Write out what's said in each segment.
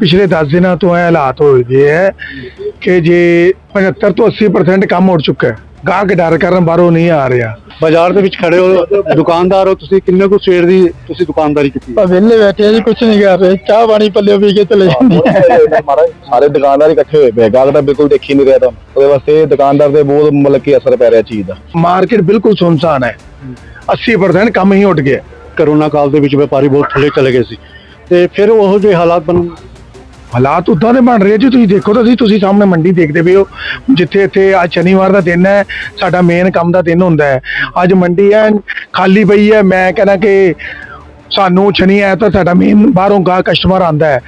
ਪਿਛਲੇ 10 ਦਿਨਾਂ ਤੋਂ ਇਹ ਹਾਲਾਤ ਹੋਏ ਗਏ ਹੈ ਕਿ ਜੇ 75 ਤੋਂ 80% ਕੰਮ ਹੋ ਚੁੱਕਾ ਹੈ। ਗਾਹਕ ਡਰ ਕਾਰਨ ਬਾਹਰੋਂ ਨਹੀਂ ਆ ਰਿਹਾ। ਬਾਜ਼ਾਰ ਦੇ ਵਿੱਚ ਖੜੇ ਹੋ ਦੁਕਾਨਦਾਰ ਹੋ ਤੁਸੀਂ ਕਿੰਨੇ ਕੁ ਸਵੇਰ ਦੀ ਤੁਸੀਂ ਦੁਕਾਨਦਾਰੀ ਕੀਤੀ? ਪਰ ਵਿਹਲੇ ਬੈਠੇ ਆ ਜੀ ਕੁਝ ਨਹੀਂ ਕਰ ਰਹੇ। ਚਾਹ ਪਾਣੀ ਪੱਲੇ ਪੀ ਕੇ ਚਲੇ ਜਾਂਦੀ ਹੈ ਸਾਰੇ ਦੁਕਾਨਦਾਰ ਇਕੱਠੇ ਹੋਏ ਪਏ ਗਾਹਕ ਤਾਂ ਬਿਲਕੁਲ ਦੇਖੀ ਨਹੀਂ ਰਿਹਾ ਤਾਂ। ਉਹਦੇ ਵਾਸਤੇ ਦੁਕਾਨਦਾਰ ਦੇ ਬਹੁਤ ਮਤਲਬ ਕਿ ਅਸਰ ਪੈ ਰਿਹਾ ਚੀਜ਼ ਦਾ। ਮਾਰਕੀਟ ਬਿਲਕੁਲ ਸੁਨਸਾਨ ਹੈ। 80% ਕੰਮ ਹੀ ਉੱਡ ਗਿਆ। ਕਰੋਨਾ ਕਾਲ ਦੇ ਵਿੱਚ ਵਪਾਰੀ ਬਹੁਤ ਥੱਲੇ ਚਲੇ ਗਏ ਸੀ। ਤੇ ਫਿਰ ਉਹੋ ਜਿਹੇ ਹਾਲਾਤ ਬਣ ਹਾਲਾਤ ਉਦਾਂ ਦੇ ਬਣ ਰਹੇ ਜੀ, ਤੁਸੀਂ ਦੇਖੋ ਤਾਂ ਤੁਸੀਂ ਤੁਸੀਂ ਸਾਹਮਣੇ ਮੰਡੀ ਦੇਖਦੇ ਪਏ ਹੋ, ਜਿੱਥੇ ਇੱਥੇ ਅੱਜ ਸ਼ਨੀਵਾਰ ਦਾ ਦਿਨ ਹੈ, ਸਾਡਾ ਮੇਨ ਕੰਮ ਦਾ ਦਿਨ ਹੁੰਦਾ ਹੈ। ਅੱਜ ਮੰਡੀ ਹੈ, ਖਾਲੀ ਪਈ ਹੈ, ਮੈਂ ਕਹਿੰਦਾ ਕਿ ਸਾਨੂੰ ਸ਼ਨੀ ਐ ਤਾਂ ਸਾਡਾ ਮੇਨ ਬਾਹਰੋਂ ਗਾਹਕ ਕਸਟਮਰ ਆਂਦਾ ਹੈ।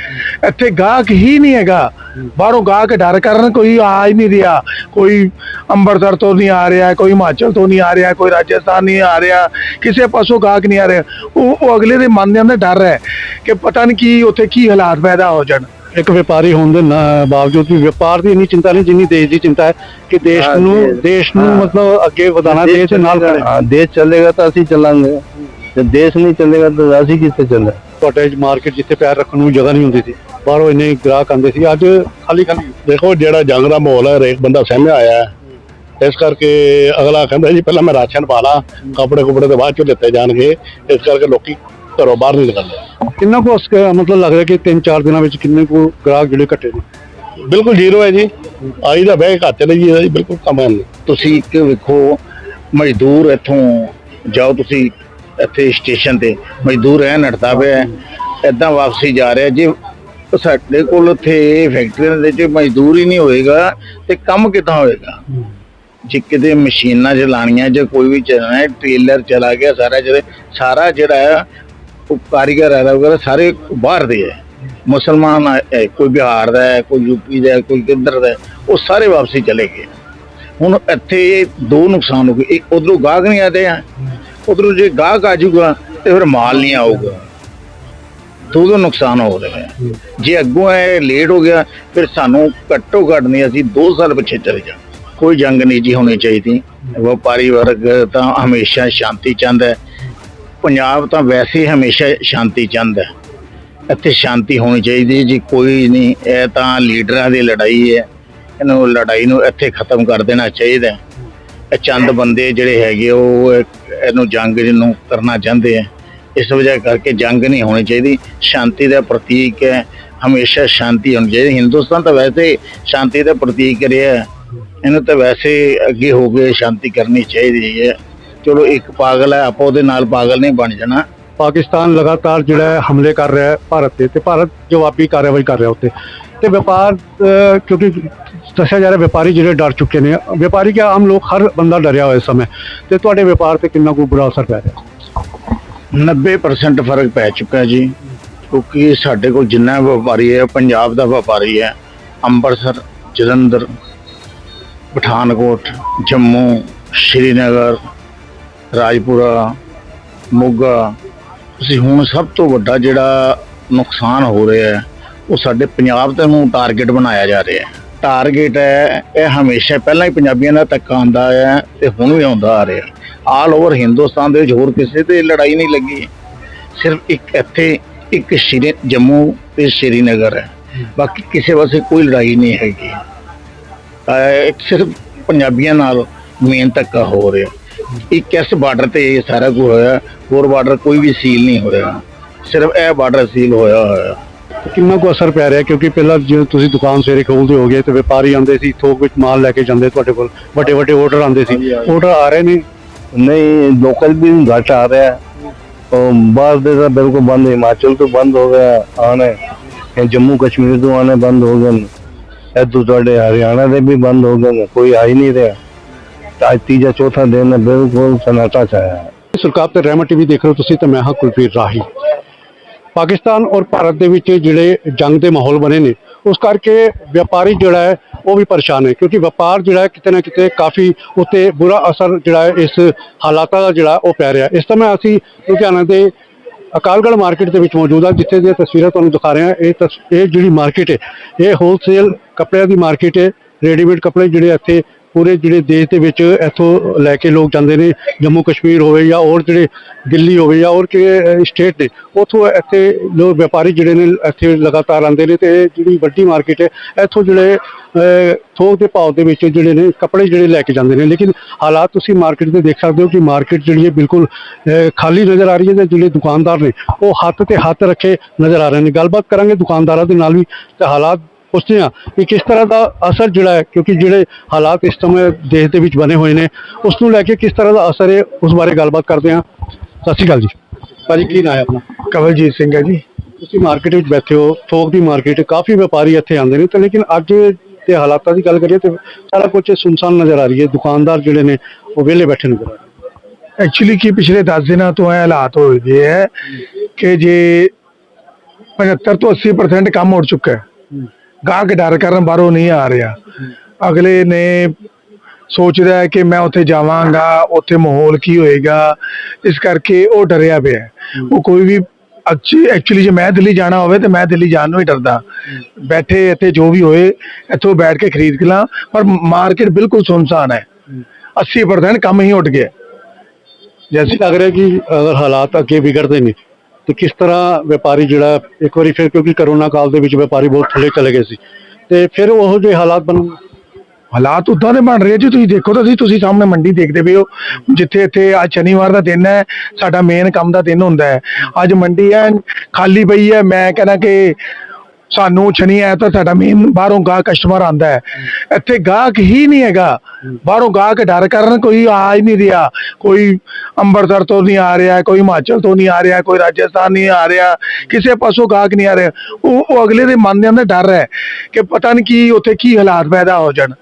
ਇੱਥੇ ਗਾਹਕ ਹੀ ਨਹੀਂ ਹੈਗਾ। ਬਾਹਰੋਂ ਗਾਹਕ ਡਰ ਕਰਨ, ਕੋਈ ਆ ਹੀ ਨਹੀਂ ਰਿਹਾ। ਕੋਈ ਅੰਮ੍ਰਿਤਸਰ ਤੋਂ ਨਹੀਂ ਆ ਰਿਹਾ, ਕੋਈ ਹਿਮਾਚਲ ਤੋਂ ਨਹੀਂ ਆ ਰਿਹਾ, ਕੋਈ ਰਾਜਸਥਾਨ ਨਹੀਂ ਆ ਰਿਹਾ, ਕਿਸੇ ਪਾਸੋਂ ਗਾਹਕ ਨਹੀਂ ਆ ਰਿਹਾ। ਉਹ ਉਹ ਅਗਲੇ ਦੇ ਮਨ ਦੇ ਅੰਦਰ ਡਰ ਹੈ ਕਿ ਪਤਾ ਨਹੀਂ ਕੀ, ਉੱਥੇ ਕੀ ਹਾਲਾਤ ਪੈਦਾ ਹੋ ਜਾਣ। ਇੱਕ ਵਪਾਰੀ ਹੋਣ ਦੇ ਨਾ- ਬਾਵਜੂਦ ਵੀ ਵਪਾਰ ਦੀ ਇੰਨੀ ਚਿੰਤਾ ਨਹੀਂ ਜਿੰਨੀ ਦੇਸ਼ ਦੀ ਚਿੰਤਾ ਹੈ ਕਿ ਦੇਸ਼ ਨੂੰ ਦੇਸ਼ ਨੂੰ ਮਤਲਬ ਅੱਗੇ ਵਧਾਉਣਾ ਦੇਸ਼ ਦੇ ਨਾਲ ਖੜੇ। ਹਾਂ ਦੇਸ਼ ਚੱਲੇਗਾ ਤਾਂ ਅਸੀਂ ਚੱਲਾਂਗੇ। ਜੇ ਦੇਸ਼ ਨਹੀਂ ਚੱਲੇਗਾ ਤਾਂ ਅਸੀਂ ਕਿੱਥੇ ਚੱਲਣਾ ਤੁਹਾਡੇ ਮਾਰਕੀਟ ਜਿੱਥੇ ਪੈਰ ਰੱਖਣ ਨੂੰ ਜਗ੍ਹਾ ਨਹੀਂ ਹੁੰਦੀ ਸੀ। ਬਾਹਰੋਂ ਇੰਨੇ ਗ੍ਰਾਹਕ ਆਉਂਦੇ ਸੀ। ਅੱਜ ਖਾਲੀ ਖਾਲੀ। ਦੇਖੋ ਜਿਹੜਾ ਜੰਗ ਦਾ ਮਾਹੌਲ ਹੈ ਹਰੇਕ ਬੰਦਾ ਸਹਿਮਿਆ ਆਇਆ ਹੈ। ਇਸ ਕਰਕੇ ਅਗਲਾ ਕਹਿੰਦਾ ਜੀ ਪਹਿਲਾਂ ਮੈਂ ਰਾਸ਼ਨ ਪਾ ਲਾਂ ਕੱਪੜੇ ਕੁਪੜੇ ਤੇ ਬਾਅਦ ਚੋਂ ਦਿੱਤੇ ਜਾਣਗੇ। ਇਸ ਕਰਕੇ ਲੋਕੀ ਘਰੋਂ ਬਾਹਰ ਨਹੀਂ ਨਿਕਲਦੇ। ਕਿੰਨਾ ਕੁ ਉਸ ਮਤਲਬ ਲੱਗ ਰਿਹਾ ਕਿ 3-4 ਦਿਨਾਂ ਵਿੱਚ ਕਿੰਨੇ ਕੁ ਗ੍ਰਾਹਕ ਜਿਹੜੇ ਘਟੇ ਨੇ? ਬਿਲਕੁਲ ਜ਼ੀਰੋ ਹੈ ਜੀ। ਆਈ ਦਾ ਬਹਿ ਘਰ ਚਲੇ ਜੀ ਜੀ ਬਿਲਕੁਲ ਕੰਮ ਹੈ ਨਹੀਂ। ਤੁਸੀਂ ਇੱਕ ਵੇਖੋ ਮਜ਼ਦੂਰ ਇੱਥੋਂ ਜਾਓ ਤੁਸੀਂ ਇੱਥੇ ਸਟੇਸ਼ਨ ਤੇ। ਮਜ਼ਦੂਰ ਰਹਿਣ ਹਟਦਾ ਪਿਆ ਇਦਾਂ ਵਾਪਸੀ ਜਾ ਰਿਹਾ। ਜੇ ਸਾਡੇ ਕੋਲ ਇੱਥੇ ਫੈਕਟਰੀਆਂ ਦੇ ਵਿੱਚ ਮਜ਼ਦੂਰ ਹੀ ਨਹੀਂ ਹੋਏਗਾ ਤੇ ਕੰਮ ਕਿੱਦਾਂ ਹੋਏਗਾ? ਜੇ ਕਿਤੇ ਮਸ਼ੀਨਾਂ ਚਲਾਣੀਆਂ ਜਾਂ ਕੋਈ ਵੀ ਚੱਲਣਾ ਹੈ ਟ੍ਰੇਲਰ ਚਲਾ ਗਿਆ ਸਾਰਾ ਜਿਹੜੇ ਸਾਰਾ ਜਿਹੜਾ ਹੈ ਉਹ ਕਾਰੀਗਰ ਹੈ ਵਗੈਰਾ ਸਾਰੇ ਬਾਹਰ ਦੇ ਹੈ। ਮੁਸਲਮਾਨ ਹੈ, ਕੋਈ ਬਿਹਾਰ ਦਾ ਹੈ ਕੋਈ ਯੂਪੀ ਦਾ ਹੈ, ਕੋਈ ਕਿੱਧਰ ਦਾ ਉਹ ਸਾਰੇ ਵਾਪਸੀ ਚਲੇ ਗਏ। ਹੁਣ ਇੱਥੇ ਦੋ ਨੁਕਸਾਨ ਹੋ ਗਏ। ਇੱਕ ਉਧਰੋਂ ਗਾਹਕ ਨਹੀਂ ਆਦੇ ਆ ਉਧਰੋਂ ਜੇ ਗਾਹਕ ਆ ਜਾਊਗਾ ਤੇ ਫਿਰ ਮਾਲ ਨਹੀਂ ਆਊਗਾ। ਦੋ ਦੋ ਨੁਕਸਾਨ ਹੋ ਰਹੇ ਹੈ ਜੇ ਅੱਗੋਂ ਇਹ ਲੇਟ ਹੋ ਗਿਆ ਫਿਰ ਸਾਨੂੰ ਘੱਟੋ ਘੱਟ ਨਹੀਂ ਅਸੀਂ 2 ਸਾਲ ਪਿੱਛੇ ਚਲੇ ਜਾ ਕੋਈ ਜੰਗ ਨਹੀਂ ਜੀ ਹੋਣੀ ਚਾਹੀਦੀ। ਵਪਾਰੀ ਵਰਗ ਤਾਂ ਹਮੇਸ਼ਾ ਸ਼ਾਂਤੀ ਚਾਹੁੰਦਾ ਹੈ। ਪੰਜਾਬ ਤਾਂ ਵੈਸੇ ਹਮੇਸ਼ਾ ਸ਼ਾਂਤੀ ਚੰਦ ਹੈ। ਇੱਥੇ ਸ਼ਾਂਤੀ ਹੋਣੀ ਚਾਹੀਦੀ ਹੈ ਜੀ, ਕੋਈ ਨਹੀਂ, ਇਹ ਤਾਂ ਲੀਡਰਾਂ ਦੀ ਲੜਾਈ ਹੈ। ਇਹਨੂੰ ਲੜਾਈ ਨੂੰ ਇੱਥੇ ਖਤਮ ਕਰ ਦੇਣਾ ਚਾਹੀਦਾ ਇਹ ਚੰਦ ਬੰਦੇ ਜਿਹੜੇ ਹੈਗੇ, ਉਹ ਇਹਨੂੰ ਜੰਗ ਨੂੰ ਕਰਨਾ ਚਾਹੁੰਦੇ ਆ ਇਸ ਵਜ੍ਹਾ ਕਰਕੇ ਜੰਗ ਨਹੀਂ ਹੋਣੀ ਚਾਹੀਦੀ। ਸ਼ਾਂਤੀ ਦਾ ਪ੍ਰਤੀਕ ਹੈ, ਹਮੇਸ਼ਾ ਸ਼ਾਂਤੀ ਹੋਣੀ ਚਾਹੀਦੀ। ਹਿੰਦੁਸਤਾਨ ਤਾਂ ਵੈਸੇ ਸ਼ਾਂਤੀ ਦਾ ਪ੍ਰਤੀਕ ਰਿਹਾ ਇਹਨੂੰ ਤਾਂ ਵੈਸੇ ਅੱਗੇ ਹੋ ਕੇ ਸ਼ਾਂਤੀ ਕਰਨੀ ਚਾਹੀਦੀ ਹੈ। ਚਲੋ ਇੱਕ ਪਾਗਲ ਹੈ ਆਪਾਂ ਉਹਦੇ ਨਾਲ ਪਾਗਲ ਨਹੀਂ ਬਣ ਜਾਣਾ। ਪਾਕਿਸਤਾਨ ਲਗਾਤਾਰ ਜਿਹੜਾ ਹੈ ਹਮਲੇ ਕਰ ਰਿਹਾ ਹੈ ਭਾਰਤ ਤੇ ਤੇ ਭਾਰਤ ਜਵਾਬੀ ਕਾਰਵਾਈ ਕਰ ਰਿਹਾ ਉੱਤੇ। ਤੇ ਵਪਾਰ ਅਹ, ਕਿਉਂਕਿ ਦੱਸਿਆ ਜਾ ਰਿਹਾ ਵਪਾਰੀ ਜਿਹੜੇ ਡਰ ਚੁੱਕੇ ਨੇ। ਵਪਾਰੀ ਕਿ ਆਮ ਲੋਕ ਹਰ ਬੰਦਾ ਡਰਿਆ ਹੋਇਆ ਇਸ ਸਮੇਂ। ਤੇ ਤੁਹਾਡੇ ਵਪਾਰ ਤੇ ਕਿੰਨਾ ਕੁ ਬੁਰਾ ਅਸਰ ਪੈ ਰਿਹਾ? 90% ਫ਼ਰਕ ਪੈ ਚੁੱਕਾ ਜੀ। ਕਿਉਂਕਿ ਸਾਡੇ ਕੋਲ ਜਿੰਨਾ ਵਪਾਰੀ ਹੈ ਪੰਜਾਬ ਦਾ ਵਪਾਰੀ ਹੈ ਅੰਮ੍ਰਿਤਸਰ ਜਲੰਧਰ ਪਠਾਨਕੋਟ ਜੰਮੂ ਸ਼੍ਰੀਨਗਰ ਰਾਜਪੁਰਾ, ਮੋਗਾ, ਤੁਸੀਂ ਹੁਣ ਸਭ ਤੋਂ ਵੱਡਾ ਜਿਹੜਾ ਨੁਕਸਾਨ ਹੋ ਰਿਹਾ ਹੈ, ਉਹ ਸਾਡੇ ਪੰਜਾਬ ਤੇ ਨੂੰ ਟਾਰਗੇਟ ਬਣਾਇਆ ਜਾ ਰਿਹਾ ਹੈ। ਟਾਰਗੇਟ ਹੈ, ਇਹ ਹਮੇਸ਼ਾ ਪਹਿਲਾਂ ਹੀ ਪੰਜਾਬੀਆਂ ਦਾ ਧੱਕਾ ਆਉਂਦਾ ਹੈ ਤੇ ਹੁਣ ਵੀ ਆਉਂਦਾ ਆ ਰਿਹਾ। ਆਲ ਓਵਰ ਹਿੰਦੁਸਤਾਨ ਦੇ ਵਿੱਚ ਹੋਰ ਕਿਸੇ ਤੇ ਲੜਾਈ ਨਹੀਂ ਲੱਗੀ। ਸਿਰਫ ਇੱਕ ਇੱਥੇ ਇੱਕ ਸ਼੍ਰੀ ਜੰਮੂ ਤੇ ਸ਼੍ਰੀਨਗਰ ਹੈ। ਬਾਕੀ ਕਿਸੇ ਪਾਸੇ ਕੋਈ ਲੜਾਈ ਨਹੀਂ ਹੈਗੀ। ਸਿਰਫ ਪੰਜਾਬੀਆਂ ਨਾਲ ਮੇਨ ਧੱਕਾ ਹੋ ਰਿਹਾ। ਇੱਕ ਇਸ ਬਾਰਡਰ ਤੇ ਇਹ ਸਾਰਾ ਕੁਝ ਹੋਇਆ ਹੋਰ ਬਾਰਡਰ ਕੋਈ ਵੀ ਸੀਲ ਨਹੀਂ ਹੋਇਆ। ਸਿਰਫ ਇਹ ਬਾਰਡਰ ਸੀਲ ਹੋਇਆ ਹੋਇਆ। ਕਿੰਨਾ ਕੁ ਅਸਰ ਪੈ ਰਿਹਾ? ਕਿਉਂਕਿ ਪਹਿਲਾਂ ਜੇ ਤੁਸੀਂ ਦੁਕਾਨ ਸਵੇਰੇ ਖੋਲਦੇ ਹੋਗੇ ਤੇ ਵਪਾਰੀ ਆਉਂਦੇ ਸੀ ਥੋਕ ਵਿੱਚ ਮਾਲ ਲੈ ਕੇ ਜਾਂਦੇ ਤੁਹਾਡੇ ਕੋਲ ਵੱਡੇ ਵੱਡੇ ਆਰਡਰ ਆਉਂਦੇ ਸੀ। ਆਰਡਰ ਆ ਰਹੇ ਨੇ? ਨਹੀਂ ਲੋਕਲ ਵੀ ਘੱਟ ਆ ਰਿਹਾ। ਉਹ ਬਾਹਰ ਦੇ ਤਾਂ ਬਿਲਕੁਲ ਬੰਦ ਹੈ। ਹਿਮਾਚਲ ਤੋਂ ਬੰਦ ਹੋ ਗਿਆ ਆਣੇ ਇਹ ਜੰਮੂ ਕਸ਼ਮੀਰ ਤੋਂ ਆਣੇ ਬੰਦ ਹੋ ਗਏ ਇੱਧਰ ਤੁਹਾਡੇ ਹਰਿਆਣਾ ਦੇ ਵੀ ਬੰਦ ਹੋ ਗਏ ਕੋਈ ਆ ਹੀ ਨਹੀਂ ਰਿਹਾ। ਤਾਂ ਅੱਜ ਤੀਜਾ ਚੌਥਾ ਦਿਨ ਹੈ, ਬਿਲਕੁਲ ਸਨਾਟਾ ਛਾਇਆ ਹੈ ਸਰਕਾਰ ਤੇ ਰਹਿਮਤ ਟੀਵੀ ਦੇਖ ਰਹੇ ਹੋ ਤੁਸੀਂ ਤੇ ਮੈਂ ਹਾਂ ਕੁਲਵੀਰ ਰਾਹੀ। ਪਾਕਿਸਤਾਨ ਔਰ ਭਾਰਤ ਦੇ ਵਿੱਚ ਜਿਹੜੇ ਜੰਗ ਦੇ ਮਾਹੌਲ ਬਣੇ ਨੇ ਉਸ ਕਰਕੇ ਵਪਾਰੀ ਜਿਹੜਾ ਹੈ ਉਹ ਵੀ ਪਰੇਸ਼ਾਨ ਹੈ ਕਿਉਂਕਿ ਵਪਾਰ ਜਿਹੜਾ ਹੈ ਕਿਤੇ ਨਾ ਕਿਤੇ ਕਾਫੀ ਉੱਤੇ ਬੁਰਾ ਅਸਰ ਜਿਹੜਾ ਹੈ ਇਸ ਹਾਲਾਤਾਂ ਦਾ ਜਿਹੜਾ ਉਹ ਪੈ ਰਿਹਾ ਇਸ ਸਮੇਂ ਅਸੀਂ ਲੁਧਿਆਣਾ ਦੇ ਅਕਾਲਗੜ੍ਹ ਮਾਰਕੀਟ ਦੇ ਵਿੱਚ ਮੌਜੂਦ ਹਾਂ ਜਿੱਥੇ ਦੀਆਂ ਤਸਵੀਰਾਂ ਤੁਹਾਨੂੰ ਦਿਖਾ ਰਹੇ ਹਾਂ। ਇਹ ਤਸ- ਇਹ ਜਿਹੜੀ ਮਾਰਕੀਟ ਹੈ ਇਹ ਹੋਲਸੇਲ ਕੱਪੜਿਆਂ ਦੀ ਮਾਰਕੀਟ ਹੈ ਰੈਡੀਮੇਡ ਕੱਪੜੇ ਜਿਹੜੇ ਇੱਥੇ ਪੂਰੇ ਜਿਹੜੇ ਦੇਸ਼ ਦੇ ਵਿੱਚ ਇੱਥੋਂ ਲੈ ਕੇ ਲੋਕ ਜਾਂਦੇ ਨੇ, ਜੰਮੂ ਕਸ਼ਮੀਰ ਹੋਵੇ ਜਾਂ ਹੋਰ ਜਿਹੜੇ ਦਿੱਲੀ ਹੋਵੇ ਜਾਂ ਹੋਰ ਕਿਹੜੇ ਸਟੇਟ ਨੇ, ਉੱਥੋਂ ਇੱਥੇ ਲੋਕ ਵਪਾਰੀ ਜਿਹੜੇ ਨੇ ਇੱਥੇ ਲਗਾਤਾਰ ਆਉਂਦੇ ਨੇ ਤੇ ਜਿਹੜੀ ਵੱਡੀ ਮਾਰਕੀਟ ਹੈ, ਇੱਥੋਂ ਜਿਹੜੇ ਥੋਕ ਦੇ ਭਾਅ ਦੇ ਵਿੱਚ ਜਿਹੜੇ ਨੇ ਕੱਪੜੇ ਜਿਹੜੇ ਲੈ ਕੇ ਜਾਂਦੇ ਨੇ, ਲੇਕਿਨ ਹਾਲਾਤ ਤੁਸੀਂ ਮਾਰਕੀਟ ਦੇ ਦੇਖ ਸਕਦੇ ਹੋ ਕਿ ਮਾਰਕੀਟ ਜਿਹੜੀ ਹੈ ਬਿਲਕੁਲ ਖਾਲੀ ਨਜ਼ਰ ਆ ਰਹੀ ਹੈ ਤੇ ਜਿਹੜੇ ਦੁਕਾਨਦਾਰ ਨੇ ਉਹ ਹੱਥ ਤੇ ਹੱਥ ਰੱਖੇ ਨਜ਼ਰ ਆ ਰਹੇ ਨੇ। ਗੱਲਬਾਤ ਕਰਾਂਗੇ ਦੁਕਾਨਦਾਰਾਂ ਦੇ ਨਾਲ ਵੀ, ਤੇ ਹਾਲਾਤ ਪੁੱਛਦੇ ਹਾਂ ਕਿ ਕਿਸ ਤਰ੍ਹਾਂ ਦਾ ਅਸਰ ਜਿਹੜਾ ਹੈ ਕਿਉਂਕਿ ਜਿਹੜੇ ਹਾਲਾਤ ਇਸ ਸਮੇਂ ਦੇਸ਼ ਦੇ ਵਿੱਚ ਬਣੇ ਹੋਏ ਨੇ ਉਸ ਨੂੰ ਲੈ ਕੇ ਕਿਸ ਤਰ੍ਹਾਂ ਦਾ ਅਸਰ ਹੈ ਉਸ ਬਾਰੇ ਗੱਲਬਾਤ ਕਰਦੇ ਹਾਂ। ਸਤਿ ਸ਼੍ਰੀ ਅਕਾਲ ਜੀ। ਭਾਜੀ ਕੀ ਨਾਂ ਹੈ ਆਪਣਾ? ਕਵਲਜੀਤ ਸਿੰਘ ਹੈ ਜੀ। ਤੁਸੀਂ ਮਾਰਕੀਟ ਵਿੱਚ ਬੈਠੇ ਹੋ ਥੋਕ ਦੀ ਮਾਰਕੀਟ ਕਾਫੀ ਵਪਾਰੀ ਇੱਥੇ ਆਉਂਦੇ ਨੇ ਤੇ ਲੇਕਿਨ ਅੱਜ ਦੇ ਹਾਲਾਤਾਂ ਦੀ ਗੱਲ ਕਰੀਏ ਤੇ ਸਾਰਾ ਕੁਝ ਸੁਨਸਾਨ ਨਜ਼ਰ ਆ ਰਹੀ ਹੈ ਦੁਕਾਨਦਾਰ ਜਿਹੜੇ ਨੇ ਉਹ ਵਿਹਲੇ ਬੈਠੇ ਨਜ਼ਰ ਆ ਰਹੇ ਐਕਚੁਅਲੀ ਕੀ ਪਿਛਲੇ 10 ਦਿਨਾਂ ਤੋਂ ਇਹ ਹਾਲਾਤ ਹੋ ਗਏ ਹੈ ਕਿ ਜੇ 75 ਤੋਂ 80% ਕੰਮ ਹੋ ਚੁੱਕਾ ਹੈ। ਗਾਹਕ ਡਰ ਕਾਰਨ ਬਾਹਰੋਂ ਨਹੀਂ ਆ ਰਿਹਾ। ਅਗਲੇ ਨੇ ਸੋਚਦਾ ਹੈ ਕਿ ਮੈਂ ਉੱਥੇ ਜਾਵਾਂਗਾ, ਉੱਥੇ ਮਾਹੌਲ ਕੀ ਹੋਏਗਾ। ਇਸ ਕਰਕੇ ਉਹ ਡਰਿਆ ਪਿਆ। ਉਹ ਕੋਈ ਵੀ ਐਕਚੁਅਲੀ ਜੇ ਮੈਂ ਦਿੱਲੀ ਜਾਣਾ ਹੋਵੇ ਤੇ ਮੈਂ ਦਿੱਲੀ ਜਾਣ ਨੂੰ ਹੀ ਡਰਦਾ। ਬੈਠੇ ਇੱਥੇ ਜੋ ਵੀ ਹੋਏ, ਇੱਥੋਂ ਬੈਠ ਕੇ ਖਰੀਦ ਲਾਂ। ਪਰ ਮਾਰਕੀਟ ਬਿਲਕੁਲ ਸੁਨਸਾਨ ਹੈ। 80% ਕੰਮ ਹੀ ਉੱਡ ਗਿਆ। ਜੈਸੇ ਲੱਗ ਰਿਹਾ ਕਿ ਅਗਰ ਹਾਲਾਤ ਅੱਗੇ ਵਿਗੜਦੇ ਨੇ ਤੇ ਕਿਸ ਤਰ੍ਹਾਂ ਵਪਾਰੀ ਜਿਹੜਾ ਇੱਕ ਵਾਰੀ ਫਿਰ ਕਿਉਂਕਿ ਕਰੋਨਾ ਕਾਲ ਦੇ ਵਿੱਚ ਵਪਾਰੀ ਬਹੁਤ ਥੱਲੇ ਚਲੇ ਗਏ ਸੀ। ਤੇ ਫਿਰ ਉਹੋ ਜਿਹੇ ਹਾਲਾਤ ਬਣ ਹਾਲਾਤ ਉਦਾਂ ਦੇ ਬਣ ਰਹੇ ਜੀ, ਤੁਸੀਂ ਦੇਖੋ ਤਾਂ ਸਹੀ, ਤੁਸੀਂ ਸਾਹਮਣੇ ਮੰਡੀ ਦੇਖਦੇ ਪਏ ਹੋ, ਜਿੱਥੇ ਇੱਥੇ ਅੱਜ ਸ਼ਨੀਵਾਰ ਦਾ ਦਿਨ ਹੈ, ਸਾਡਾ ਮੇਨ ਕੰਮ ਦਾ ਦਿਨ ਹੁੰਦਾ ਹੈ। ਅੱਜ ਮੰਡੀ ਹੈ, ਖਾਲੀ ਪਈ ਹੈ, ਮੈਂ ਕਹਿੰਦਾ ਕਿ ਸਾਨੂੰ ਸ਼ਨੀ ਐ ਤਾਂ ਸਾਡਾ ਮੇਨ ਬਾਹਰੋਂ ਗਾਹਕ ਕਸਟਮਰ ਆਂਦਾ ਹੈ। ਇੱਥੇ ਗਾਹਕ ਹੀ ਨਹੀਂ ਹੈਗਾ। ਬਾਹਰੋਂ ਗਾਹਕ ਡਰ ਕਾਰਨ ਕੋਈ ਆ ਹੀ ਨਹੀਂ ਰਿਹਾ। ਕੋਈ ਅੰਮ੍ਰਿਤਸਰ ਤੋਂ ਨਹੀਂ ਆ ਰਿਹਾ, ਕੋਈ ਹਿਮਾਚਲ ਤੋਂ ਨਹੀਂ ਆ ਰਿਹਾ, ਕੋਈ ਰਾਜਸਥਾਨ ਨਹੀਂ ਆ ਰਿਹਾ, ਕਿਸੇ ਪਾਸੋਂ ਗਾਹਕ ਨਹੀਂ ਆ ਰਿਹਾ। ਉਹ ਉਹ ਅਗਲੇ ਦੇ ਮਨ ਦੇ ਅੰਦਰ ਡਰ ਹੈ ਕਿ ਪਤਾ ਨਹੀਂ ਕੀ ਉੱਥੇ ਕੀ ਹਾਲਾਤ ਪੈਦਾ ਹੋ ਜਾਣ।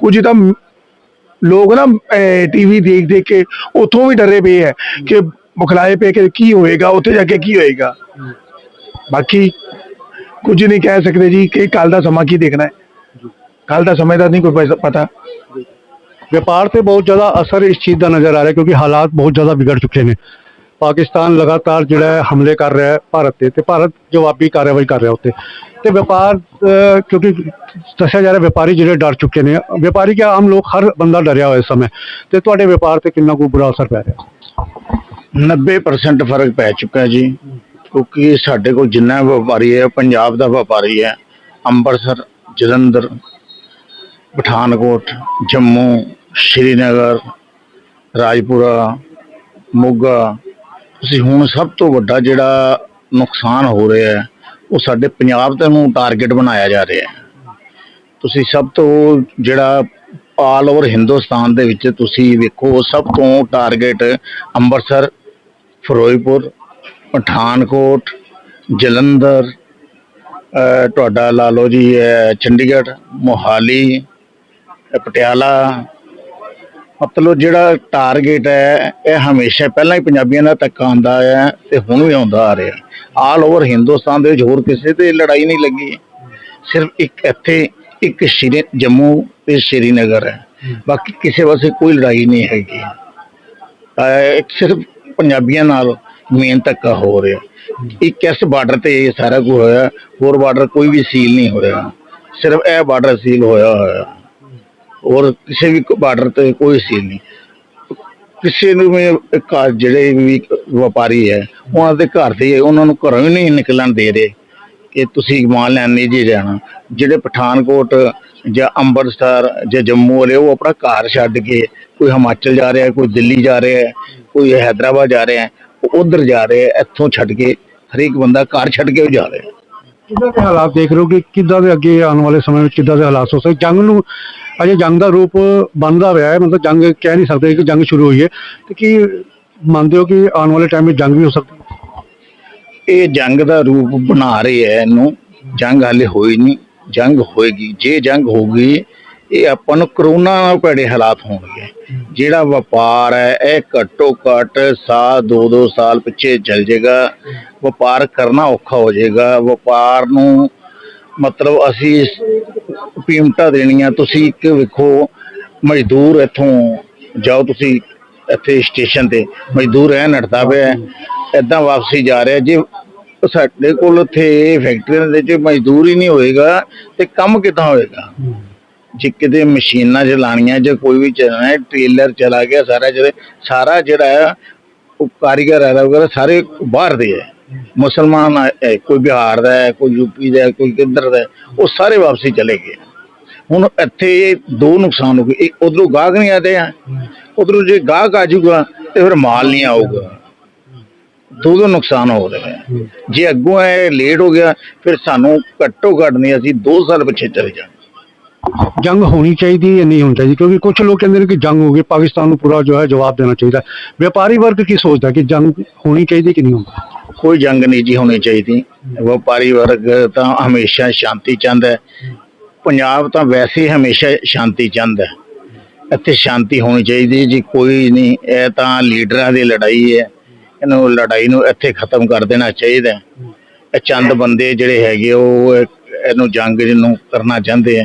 ਕੁਝ ਤਾਂ ਲੋਕ ਨਾ ਟੀਵੀ ਦੇਖ ਦੇਖ ਕੇ ਉਥੋਂ ਵੀ ਡਰੇ ਪਏ ਹੈ ਕਿ ਬੁਖਲਾਏ ਪਏ ਕਿ ਕੀ ਹੋਏਗਾ, ਉੱਥੇ ਜਾ ਕੇ ਕੀ ਹੋਏਗਾ। ਬਾਕੀ ਕੁਝ ਨਹੀਂ ਕਹਿ ਸਕਦੇ ਜੀ ਕਿ ਕੱਲ ਦਾ ਸਮਾਂ ਕੀ ਦੇਖਣਾ ਹੈ। ਕੱਲ ਦਾ ਸਮੇਂ ਦਾ ਨਹੀਂ ਕੋਈ ਪਤਾ- ਵਪਾਰ ਤੇ ਬਹੁਤ ਜ਼ਿਆਦਾ ਅਸਰ ਇਸ ਚੀਜ਼ ਦਾ ਨਜ਼ਰ ਆ ਰਿਹਾ ਕਿਉਂਕਿ ਹਾਲਾਤ ਬਹੁਤ ਜ਼ਿਆਦਾ ਵਿਗੜ ਚੁੱਕੇ ਨੇ। ਪਾਕਿਸਤਾਨ ਲਗਾਤਾਰ ਜਿਹੜਾ ਹੈ ਹਮਲੇ ਕਰ ਰਿਹਾ ਹੈ ਭਾਰਤ ਤੇ ਤੇ ਭਾਰਤ ਜਵਾਬੀ ਕਾਰਵਾਈ ਕਰ ਰਿਹਾ ਉੱਤੇ। ਤੇ ਵਪਾਰ ਕਿਉਂਕਿ ਦੱਸਿਆ ਜਾ ਰਿਹਾ ਵਪਾਰੀ ਜਿਹੜੇ ਡਰ ਚੁੱਕੇ ਨੇ। ਵਪਾਰੀ ਕਿ ਆਮ ਲੋਕ ਹਰ ਬੰਦਾ ਡਰਿਆ ਹੋਇਆ ਇਸ ਸਮੇਂ। ਤੇ ਤੁਹਾਡੇ ਵਪਾਰ ਤੇ ਕਿੰਨਾ ਕੁ ਬੁਰਾ ਅਸਰ ਪੈ ਰਿਹਾ? 90% ਫ਼ਰਕ ਪੈ ਚੁੱਕਾ ਜੀ। ਕਿਉਂਕਿ ਸਾਡੇ ਕੋਲ ਜਿੰਨਾ ਵਪਾਰੀ ਹੈ, ਪੰਜਾਬ ਦਾ ਵਪਾਰੀ ਹੈ, ਅੰਮ੍ਰਿਤਸਰ, ਜਲੰਧਰ, ਪਠਾਨਕੋਟ, ਜੰਮੂ, ਸ਼੍ਰੀਨਗਰ, ਰਾਜਪੁਰਾ, ਮੋਗਾ ਤੁਸੀਂ ਹੁਣ ਸਭ ਤੋਂ ਵੱਡਾ ਜਿਹੜਾ ਨੁਕਸਾਨ ਹੋ ਰਿਹਾ ਹੈ, ਉਹ ਸਾਡੇ ਪੰਜਾਬ ਤੇ ਨੂੰ ਟਾਰਗੇਟ ਬਣਾਇਆ ਜਾ ਰਿਹਾ ਹੈ। ਤੁਸੀਂ ਸਭ ਤੋਂ ਜਿਹੜਾ ਆਲ ਓਵਰ ਹਿੰਦੁਸਤਾਨ ਦੇ ਵਿੱਚ ਤੁਸੀਂ ਵੇਖੋ ਸਭ ਤੋਂ ਟਾਰਗੇਟ ਅੰਮ੍ਰਿਤਸਰ, ਫਿਰੋਜ਼ਪੁਰ ਪਠਾਨਕੋਟ, ਜਲੰਧਰ ਤੁਹਾਡਾ ਲਾ ਲਓ ਜੀ ਅਹ ਚੰਡੀਗੜ੍ਹ, ਮੋਹਾਲੀ ਪਟਿਆਲਾ। ਮਤਲਬ ਜਿਹੜਾ ਟਾਰਗੇਟ ਹੈ, ਇਹ ਹਮੇਸ਼ਾ ਪਹਿਲਾਂ ਹੀ ਪੰਜਾਬੀਆਂ ਦਾ ਧੱਕਾ ਆਉਂਦਾ ਹੈ ਤੇ ਹੁਣ ਵੀ ਆਉਂਦਾ ਆ ਰਿਹਾ। ਆਲ ਓਵਰ ਹਿੰਦੁਸਤਾਨ ਦੇ ਵਿੱਚ ਹੋਰ ਕਿਸੇ ਤੇ ਲੜਾਈ ਨਹੀਂ ਲੱਗੀ। ਸਿਰਫ ਇੱਕ ਇੱਥੇ, ਇੱਕ ਸ਼੍ਰੀ, ਜੰਮੂ ਤੇ ਸ਼੍ਰੀਨਗਰ ਹੈ। ਬਾਕੀ ਕਿਸੇ ਪਾਸੇ ਕੋਈ ਲੜਾਈ ਨਹੀਂ ਹੈਗੀ। ਸਿਰਫ ਪੰਜਾਬੀਆਂ ਨਾਲ ਮੇਨ ਧੱਕਾ ਹੋ ਰਿਹਾ। ਇੱਕ ਇਸ ਬਾਰਡਰ ਤੇ ਇਹ ਸਾਰਾ ਕੁਝ ਹੋਇਆ, ਹੋਰ ਬਾਰਡਰ ਕੋਈ ਵੀ ਸੀਲ ਨਹੀਂ ਹੋਇਆ। ਸਿਰਫ ਇਹ ਬਾਰਡਰ ਸੀਲ ਹੋਇਆ ਹੋਇਆ। ਹੋਰ ਕਿਸੇ ਵੀ ਬਾਰਡਰ ਤੇ ਕੋਈ ਸੀਲ ਨਹੀਂ। ਕਿਸੇ ਨੂੰ ਵੀ ਘਰ ਜਿਹੜੇ ਵੀ ਵਪਾਰੀ ਹੈ, ਉਹਨਾਂ ਦੇ ਘਰ ਦੇ ਉਹਨਾਂ ਨੂੰ ਘਰੋਂ ਹੀ ਨਹੀਂ ਨਿਕਲਣ ਦੇ ਰਹੇ ਕਿ ਤੁਸੀਂ ਮਾਲ ਲੈਣ ਨਹੀਂ ਜੀ ਜਾਣਾ। ਜਿਹੜੇ ਪਠਾਨਕੋਟ ਜਾਂ ਅੰਮ੍ਰਿਤਸਰ ਜਾਂ ਜੰਮੂ ਵਾਲੇ, ਉਹ ਆਪਣਾ ਘਰ ਛੱਡ ਕੇ ਕੋਈ ਹਿਮਾਚਲ ਜਾ ਰਿਹਾ, ਕੋਈ ਦਿੱਲੀ ਜਾ ਰਿਹਾ, ਕੋਈ ਹੈਦਰਾਬਾਦ ਜਾ ਰਿਹਾ ਉਹ ਉਧਰ ਜਾ ਰਿਹਾ ਹੈ, ਇੱਥੋਂ ਛੱਡ ਕੇ ਹਰੇਕ ਬੰਦਾ ਘਰ ਛੱਡ ਕੇ ਜਾ ਰਿਹਾ। ਹੈ। ਕਿੱਦਾਂ ਦੇ ਹਾਲਾਤ ਦੇਖ ਰਹੇ ਹੋ ਕਿ ਕਿੱਦਾਂ ਦੇ ਅੱਗੇ ਆਉਣ ਵਾਲੇ ਸਮੇਂ ਵਿੱਚ ਕਿੱਦਾਂ ਦੇ ਹਾਲਾਤ ਹੋ ਸਕਦੇ? ਜੰਗ ਨੂੰ ਅਜੇ ਜੰਗ ਦਾ ਰੂਪ ਬਣਦਾ ਹੋਇਆ ਹੈ ਮਤਲਬ ਜੰਗ ਕਹਿ ਨਹੀਂ ਸਕਦੇ ਕਿ ਜੰਗ ਸ਼ੁਰੂ ਹੋਈ ਹੈ। ਤੇ ਕੀ ਮੰਨਦੇ ਹੋ ਕਿ ਆਉਣ ਵਾਲੇ ਟਾਈਮ ਵਿੱਚ ਜੰਗ ਵੀ ਹੋ ਸਕਦੀ ਹੈ? ਇਹ ਜੰਗ ਦਾ ਰੂਪ ਬਣਾ ਰਹੇ ਐ ਇਹਨੂੰ। ਜੰਗ ਹਾਲੇ ਹੋਈ ਨਹੀਂ। ਜੰਗ ਹੋਏਗੀ। ਜੇ ਜੰਗ ਹੋਊਗੀ ਇਹ ਆਪਾਂ ਨੂੰ ਕਰੋਨਾ ਨਾਲ ਭੈੜੇ ਹਾਲਾਤ ਹੋਣਗੇ ਜਿਹੜਾ ਵਪਾਰ ਹੈ, ਇਹ ਘੱਟੋ ਘੱਟ ਸਾਲ, ਦੋ ਦੋ ਸਾਲ ਪਿੱਛੇ ਚੱਲ ਜਾਏਗਾ। ਵਪਾਰ ਕਰਨਾ ਔਖਾ ਹੋ ਜਾਏਗਾ। ਵਪਾਰ ਨੂੰ ਮਤਲਬ ਅਸੀਂ ਪੀਮਟਾਂ ਦੇਣੀਆਂ। ਤੁਸੀਂ ਇੱਕ ਵੇਖੋ, ਮਜ਼ਦੂਰ ਇੱਥੋਂ ਜਾਓ ਤੁਸੀਂ ਇੱਥੇ ਸਟੇਸ਼ਨ ਤੇ। ਮਜ਼ਦੂਰ ਐ ਨੜਦਾ ਪਿਆ ਐਦਾਂ ਵਾਪਸੀ ਜਾ ਰਿਹਾ। ਜੇ ਸਾਡੇ ਕੋਲ ਇੱਥੇ ਫੈਕਟਰੀਆਂ ਦੇ ਵਿੱਚ ਮਜ਼ਦੂਰ ਹੀ ਨਹੀਂ ਹੋਏਗਾ ਤੇ ਕੰਮ ਕਿੱਦਾਂ ਹੋਏਗਾ? ਜੇ ਕਿਤੇ ਮਸ਼ੀਨਾਂ ਚਲਾਣੀਆਂ ਜਾਂ ਕੋਈ ਵੀ ਚਲਾਣਾ ਹੈ ਟ੍ਰੇਲਰ ਚਲਾ ਗਿਆ ਸਾਰਾ ਜਿਹੜੇ ਸਾਰਾ ਜਿਹੜਾ ਹੈ ਉਹ ਕਾਰੀਗਰ ਹੈ ਵਗੈਰਾ ਸਾਰੇ ਬਾਹਰ ਦੇ ਹੈ। ਮੁਸਲਮਾਨ ਹੈ, ਕੋਈ ਬਿਹਾਰ ਦਾ ਹੈ ਕੋਈ ਯੂਪੀ ਦਾ ਹੈ, ਕੋਈ ਕਿੱਧਰ ਦਾ ਹੈ, ਉਹ ਸਾਰੇ ਵਾਪਸੀ ਚਲੇ ਗਏ। ਹੁਣ ਇੱਥੇ ਦੋ ਨੁਕਸਾਨ ਹੋ ਗਏ। ਇੱਕ ਉਧਰੋਂ ਗਾਹਕ ਨਹੀਂ ਆਦੇ ਆ। ਉਧਰੋਂ ਜੇ ਗਾਹਕ ਆ ਜਾਊਗਾ ਤੇ ਫਿਰ ਮਾਲ ਨਹੀਂ ਆਊਗਾ। ਦੋ ਦੋ ਨੁਕਸਾਨ ਹੋ ਰਹੇ ਹੈ ਜੇ ਅੱਗੋਂ ਇਹ ਲੇਟ ਹੋ ਗਿਆ ਫਿਰ ਸਾਨੂੰ ਘੱਟੋ ਘੱਟ ਨਹੀਂ ਅਸੀਂ 2 ਸਾਲ ਪਿੱਛੇ ਚਲੇ ਜਾਵਾਂਗੇ। ਜੰਗ ਹੋਣੀ ਚਾਹੀਦੀ ਹੈ ਨਹੀਂ ਹੋਣੀ ਚਾਹੀਦੀ? ਕਿਉਂਕਿ ਕੁਝ ਲੋਕ ਕਹਿੰਦੇ ਨੇ ਕਿ ਜੰਗ ਹੋ ਗਈ, ਪਾਕਿਸਤਾਨ ਨੂੰ ਪੂਰਾ ਜੋ ਹੈ ਜਵਾਬ ਦੇਣਾ ਚਾਹੀਦਾ ਵਪਾਰੀ ਵਰਗ ਕੀ ਸੋਚਦਾ ਕਿ ਜੰਗ ਹੋਣੀ ਚਾਹੀਦੀ ਕਿ ਨਹੀਂ ਹੋਣੀ? ਕੋਈ ਜੰਗ ਨਹੀਂ ਜੀ ਹੋਣੀ ਚਾਹੀਦੀ। ਵਪਾਰੀ ਵਰਗ ਤਾਂ ਹਮੇਸ਼ਾ ਸ਼ਾਂਤੀ ਚਾਹੁੰਦਾ ਹੈ। ਪੰਜਾਬ ਤਾਂ ਵੈਸੇ ਹੀ ਹਮੇਸ਼ਾ ਸ਼ਾਂਤੀ ਚਾਹੁੰਦਾ ਹੈ। ਇੱਥੇ ਸ਼ਾਂਤੀ ਹੋਣੀ ਚਾਹੀਦੀ ਹੈ ਜੀ, ਕੋਈ ਨਹੀਂ। ਇਹ ਤਾਂ ਲੀਡਰਾਂ ਦੀ ਲੜਾਈ ਹੈ। ਇਹਨੂੰ ਲੜਾਈ ਨੂੰ ਇੱਥੇ ਖਤਮ ਕਰ ਦੇਣਾ ਚਾਹੀਦਾ ਹੈ। ਇਹ ਚੰਦ ਬੰਦੇ ਜਿਹੜੇ ਹੈਗੇ, ਉਹ ਇਹਨੂੰ ਜੰਗ ਨੂੰ ਕਰਨਾ ਚਾਹੁੰਦੇ ਆ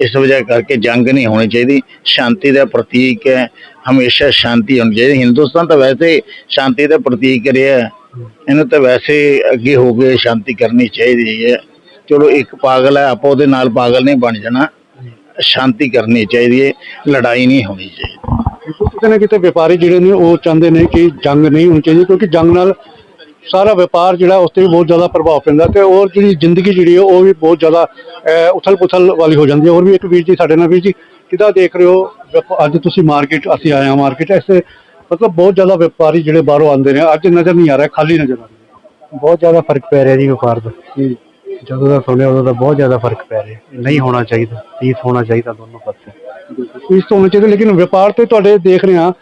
ਇਸ ਵਜ੍ਹਾ ਕਰਕੇ ਜੰਗ ਨਹੀਂ ਹੋਣੀ ਚਾਹੀਦੀ। ਸ਼ਾਂਤੀ ਦਾ ਪ੍ਰਤੀਕ ਹੈ। ਹਮੇਸ਼ਾ ਸ਼ਾਂਤੀ ਹੋਣੀ ਚਾਹੀਦੀ। ਹਿੰਦੁਸਤਾਨ ਤਾਂ ਵੈਸੇ ਸ਼ਾਂਤੀ ਦਾ ਪ੍ਰਤੀਕ ਰਿਹਾ ਇਹਨੂੰ ਤਾਂ ਵੈਸੇ ਅੱਗੇ ਹੋ ਕੇ ਸ਼ਾਂਤੀ ਕਰਨੀ ਚਾਹੀਦੀ ਹੈ। ਚਲੋ, ਇੱਕ ਪਾਗਲ ਹੈ, ਆਪਾਂ ਉਹਦੇ ਨਾਲ ਪਾਗਲ ਨਹੀਂ ਬਣ ਜਾਣਾ। ਸ਼ਾਂਤੀ ਕਰਨੀ ਚਾਹੀਦੀ ਹੈ। ਲੜਾਈ ਨਹੀਂ ਹੋਣੀ ਚਾਹੀਦੀ। ਕਿਤੇ ਨਾ ਕਿਤੇ ਵਪਾਰੀ ਜਿਹੜੇ ਨੇ, ਉਹ ਚਾਹੁੰਦੇ ਨੇ ਕਿ ਜੰਗ ਨਹੀਂ ਹੋਣੀ ਚਾਹੀਦੀ, ਕਿਉਂਕਿ ਜੰਗ ਨਾਲ ਸਾਰਾ ਵਪਾਰ ਜਿਹੜਾ ਉਸ ਤੇ ਵੀ ਬਹੁਤ ਜ਼ਿਆਦਾ ਪ੍ਰਭਾਵ ਪੈਂਦਾ ਤੇ ਔਰ ਜਿਹੜੀ ਜ਼ਿੰਦਗੀ ਜਿਹੜੀ ਹੈ ਉਹ ਵੀ ਬਹੁਤ ਜ਼ਿਆਦਾ ਉਥਲ ਪੁਥਲ ਵਾਲੀ ਹੋ ਜਾਂਦੀ ਹੈ। ਹੋਰ ਵੀ ਇੱਕ ਵੀਰ ਜੀ ਸਾਡੇ ਨਾਲ ਵੀਰ ਜੀ ਕਿੱਦਾਂ ਦੇਖ ਰਹੇ ਹੋ? ਅੱਜ ਤੁਸੀਂ ਮਾਰਕੀਟ ਅਸੀਂ ਆਏ ਹਾਂ ਮਾਰਕੀਟ ਐਸੇ ਮਤਲਬ ਬਹੁਤ ਜ਼ਿਆਦਾ ਵਪਾਰੀ ਜਿਹੜੇ ਬਾਹਰੋਂ ਆਉਂਦੇ ਨੇ ਅੱਜ ਨਜ਼ਰ ਨਹੀਂ ਆ ਰਿਹਾ ਖਾਲੀ ਨਜ਼ਰ ਆ ਰਿਹਾ। ਬਹੁਤ ਜ਼ਿਆਦਾ ਫ਼ਰਕ ਪੈ ਰਿਹਾ ਜੀ ਵਪਾਰ ਦਾ। ਜਦੋਂ ਦਾ ਸੁਣਿਆ ਉਦੋਂ ਦਾ ਬਹੁਤ ਜ਼ਿਆਦਾ ਫ਼ਰਕ ਪੈ ਰਿਹਾ। ਨਹੀਂ ਹੋਣਾ ਚਾਹੀਦਾ ਪੀਸ ਹੋਣਾ ਚਾਹੀਦਾ ਦੋਨੋਂ ਪਾਸੇ। ਇਸ ਤੋਂ ਹੋਣਾ ਚਾਹੀਦਾ ਲੇਕਿਨ ਵਪਾਰ ਤੇ ਤੁਹਾਡੇ ਦੇਖ ਰਹੇ ਹਾਂ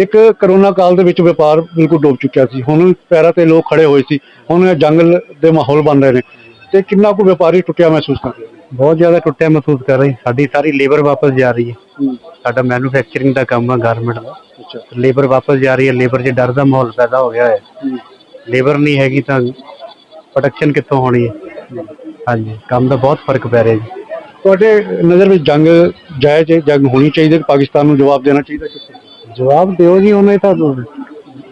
ਇੱਕ ਕਰੋਨਾ ਕਾਲ ਦੇ ਵਿੱਚ ਵਪਾਰ ਬਿਲਕੁਲ ਡੁੱਬ ਚੁੱਕਿਆ ਸੀ। ਹੁਣ ਪੈਰਾਂ ਤੇ ਲੋਕ ਖੜੇ ਹੋਏ ਸੀ। ਹੁਣ ਇਹ ਜੰਗਲ ਦੇ ਮਾਹੌਲ ਬਣ ਰਹੇ ਨੇ। ਤੇ ਕਿੰਨਾ ਕੁ ਵਪਾਰੀ ਟੁੱਟਿਆ ਮਹਿਸੂਸ ਕਰ ਰਹੇ? ਨੇ ਬਹੁਤ ਜ਼ਿਆਦਾ ਟੁੱਟਿਆ ਮਹਿਸੂਸ ਕਰ ਰਹੀ। ਸਾਡੀ ਸਾਰੀ ਲੇਬਰ ਵਾਪਸ ਜਾ ਰਹੀ ਹੈ। ਸਾਡਾ ਮੈਨੂਫੈਕਚਰਿੰਗ ਦਾ ਕੰਮ ਹੈ ਗਾਰਮੈਂਟ ਦਾ। ਲੇਬਰ ਵਾਪਸ ਜਾ ਰਹੀ ਹੈ। ਲੇਬਰ 'ਚ ਡਰ ਦਾ ਮਾਹੌਲ ਪੈਦਾ ਹੋ ਗਿਆ ਹੈ। ਲੇਬਰ ਨਹੀਂ ਹੈਗੀ ਤਾਂ ਪ੍ਰੋਡਕਸ਼ਨ ਕਿੱਥੋਂ ਹੋਣੀ ਹੈ? ਹਾਂਜੀ। ਕੰਮ ਦਾ ਬਹੁਤ ਫ਼ਰਕ ਪੈ ਰਿਹਾ ਜੀ। ਤੁਹਾਡੇ ਨਜ਼ਰ ਵਿੱਚ ਜੰਗ ਜਾਇਜ਼ ਜੰਗ ਹੋਣੀ ਚਾਹੀਦੀ ਹੈ? ਪਾਕਿਸਤਾਨ ਨੂੰ ਜਵਾਬ ਦੇਣਾ ਚਾਹੀਦਾ ਕਿ ਜਵਾਬ ਦਿਓ ਜੀ, ਉਹਨੇ ਤਾਂ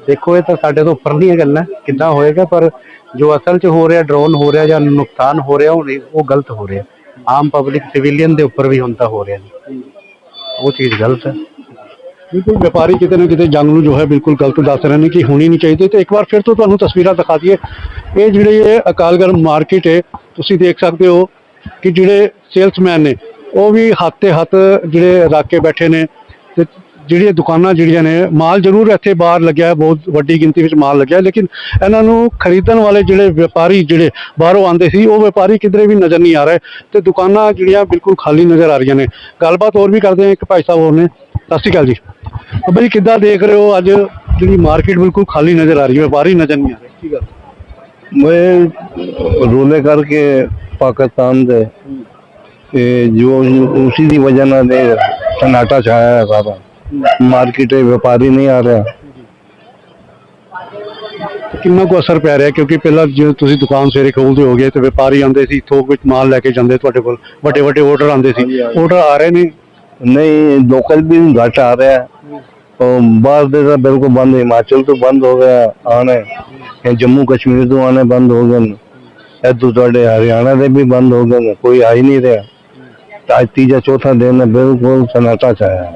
ਦੇਖੋ ਇਹ ਤਾਂ ਸਾਡੇ ਤੋਂ ਉੱਪਰ ਦੀਆਂ ਗੱਲਾਂ, ਕਿੱਦਾਂ ਹੋਏਗਾ, ਪਰ ਜੋ ਅਸਲ 'ਚ ਹੋ ਰਿਹਾ ਡਰੋਨ ਹੋ ਰਿਹਾ ਜਾਂ ਨੁਕਸਾਨ ਹੋ ਰਿਹਾ, ਉਹ ਉਹ ਗਲਤ ਹੋ ਰਿਹਾ। ਆਮ ਪਬਲਿਕ ਸਿਵਿਲੀਅਨ ਦੇ ਉੱਪਰ ਵੀ ਹੁਣ ਤਾਂ ਹੋ ਰਿਹਾ ਜੀ। ਉਹ ਚੀਜ਼ ਗਲਤ ਹੈ। ਬਿਲਕੁਲ ਵਪਾਰੀ ਕਿਤੇ ਨਾ ਕਿਤੇ ਜੰਗ ਨੂੰ ਜੋ ਹੈ ਬਿਲਕੁਲ ਗਲਤ ਦੱਸ ਰਹੇ ਨੇ ਕਿ ਹੋਣੀ ਨਹੀਂ ਚਾਹੀਦੀ, ਤੇ ਇੱਕ ਵਾਰ ਫਿਰ ਤੋਂ ਤੁਹਾਨੂੰ ਤਸਵੀਰਾਂ ਦਿਖਾ ਦਈਏ। ਇਹ ਜਿਹੜੀ ਇਹ ਅਕਾਲਗੜ ਮਾਰਕੀਟ ਹੈ, ਤੁਸੀਂ ਦੇਖ ਸਕਦੇ ਹੋ ਕਿ ਜਿਹੜੇ ਸੇਲਸਮੈਨ ਨੇ, ਉਹ ਵੀ ਹੱਥ ਤੇ ਹੱਥ ਜਿਹੜੇ ਰੱਖ ਕੇ ਬੈਠੇ ਨੇ, ਤੇ ਜਿਹੜੀਆਂ ਦੁਕਾਨਾਂ ਜਿਹੜੀਆਂ ਨੇ, ਮਾਲ ਜ਼ਰੂਰ ਇੱਥੇ ਬਾਹਰ ਲੱਗਿਆ, ਬਹੁਤ ਵੱਡੀ ਗਿਣਤੀ ਵਿੱਚ ਮਾਲ ਲੱਗਿਆ, ਲੇਕਿਨ ਇਹਨਾਂ ਨੂੰ ਖਰੀਦਣ ਵਾਲੇ ਜਿਹੜੇ ਵਪਾਰੀ ਜਿਹੜੇ ਬਾਹਰੋਂ ਆਉਂਦੇ ਸੀ, ਉਹ ਵਪਾਰੀ ਕਿਧਰੇ ਵੀ ਨਜ਼ਰ ਨਹੀਂ ਆ ਰਹੇ ਤੇ ਦੁਕਾਨਾਂ ਜਿਹੜੀਆਂ ਬਿਲਕੁਲ ਖਾਲੀ ਨਜ਼ਰ ਆ ਰਹੀਆਂ ਨੇ। ਗੱਲਬਾਤ ਹੋਰ ਵੀ ਕਰਦੇ ਹਾਂ ਇੱਕ ਭਾਈ ਸਾਹਿਬ ਹੋਰ ਨੇ। ਸਤਿ ਸ਼੍ਰੀ ਅਕਾਲ ਜੀ। ਅੱਬਾ ਜੀ ਕਿੱਦਾਂ ਦੇਖ ਰਹੇ ਹੋ ਅੱਜ ਜਿਹੜੀ ਮਾਰਕੀਟ ਬਿਲਕੁਲ ਖਾਲੀ ਨਜ਼ਰ ਆ ਰਹੀ ਹੈ, ਵਪਾਰੀ ਨਜ਼ਰ ਨਹੀਂ ਆ ਰਹੇ? ਕੀ ਗੱਲ? ਮੈਂ ਰੋਲੇ ਕਰਕੇ ਪਾਕਿਸਤਾਨ ਦੇ, ਤੇ ਜੋ ਉਸੇ ਦੀ ਵਜ੍ਹਾ ਨਾਲ ਸਨਾਟਾ ਛਾਇਆ ਹੈ ਬਾਬਾ। ਮਾਰਕੀਟ 'ਚ ਵਪਾਰੀ ਨਹੀਂ ਆ ਰਿਹਾ। ਕਿੰਨਾ ਕੋ ਅਸਰ ਪੈ ਰਿਹਾ? ਕਿਉਂਕਿ ਪਹਿਲਾਂ ਜੇ ਤੁਸੀਂ ਦੁਕਾਨ ਸਵੇਰੇ ਖੋਲਦੇ ਹੋਗੇ ਤੇ ਵਪਾਰੀ ਆਉਂਦੇ ਸੀ ਥੋਕ ਵਿੱਚ ਮਾਲ ਲੈ ਕੇ ਜਾਂਦੇ ਤੁਹਾਡੇ ਕੋਲ ਵੱਡੇ ਵੱਡੇ ਆਰਡਰ ਆਉਂਦੇ ਸੀ। ਆਰਡਰ ਆ ਰਹੇ ਨੇ? ਨਹੀਂ ਲੋਕਲ ਵੀ ਘਟ ਆ ਰਿਹਾ। ਉਹ ਬਾਹਰ ਦੇ ਤਾਂ ਬਿਲਕੁਲ ਬੰਦ ਹਿਮਾਚਲ ਤੋਂ ਬੰਦ ਹੋ ਗਿਆ ਆਣੇ ਜੰਮੂ ਕਸ਼ਮੀਰ ਤੋਂ ਆਣੇ ਬੰਦ ਹੋ ਗਏ ਨੇ। ਇਦੋਂ ਤੁਹਾਡੇ ਹਰਿਆਣਾ ਦੇ ਵੀ ਬੰਦ ਹੋ ਗਏ ਨੇ ਕੋਈ ਆ ਹੀ ਨਹੀਂ ਰਿਹਾ। ਤਾਂ ਤੀਜਾ ਚੌਥਾ ਦਿਨ ਬਿਲਕੁਲ ਸਨਾਟਾ ਚ ਆਇਆ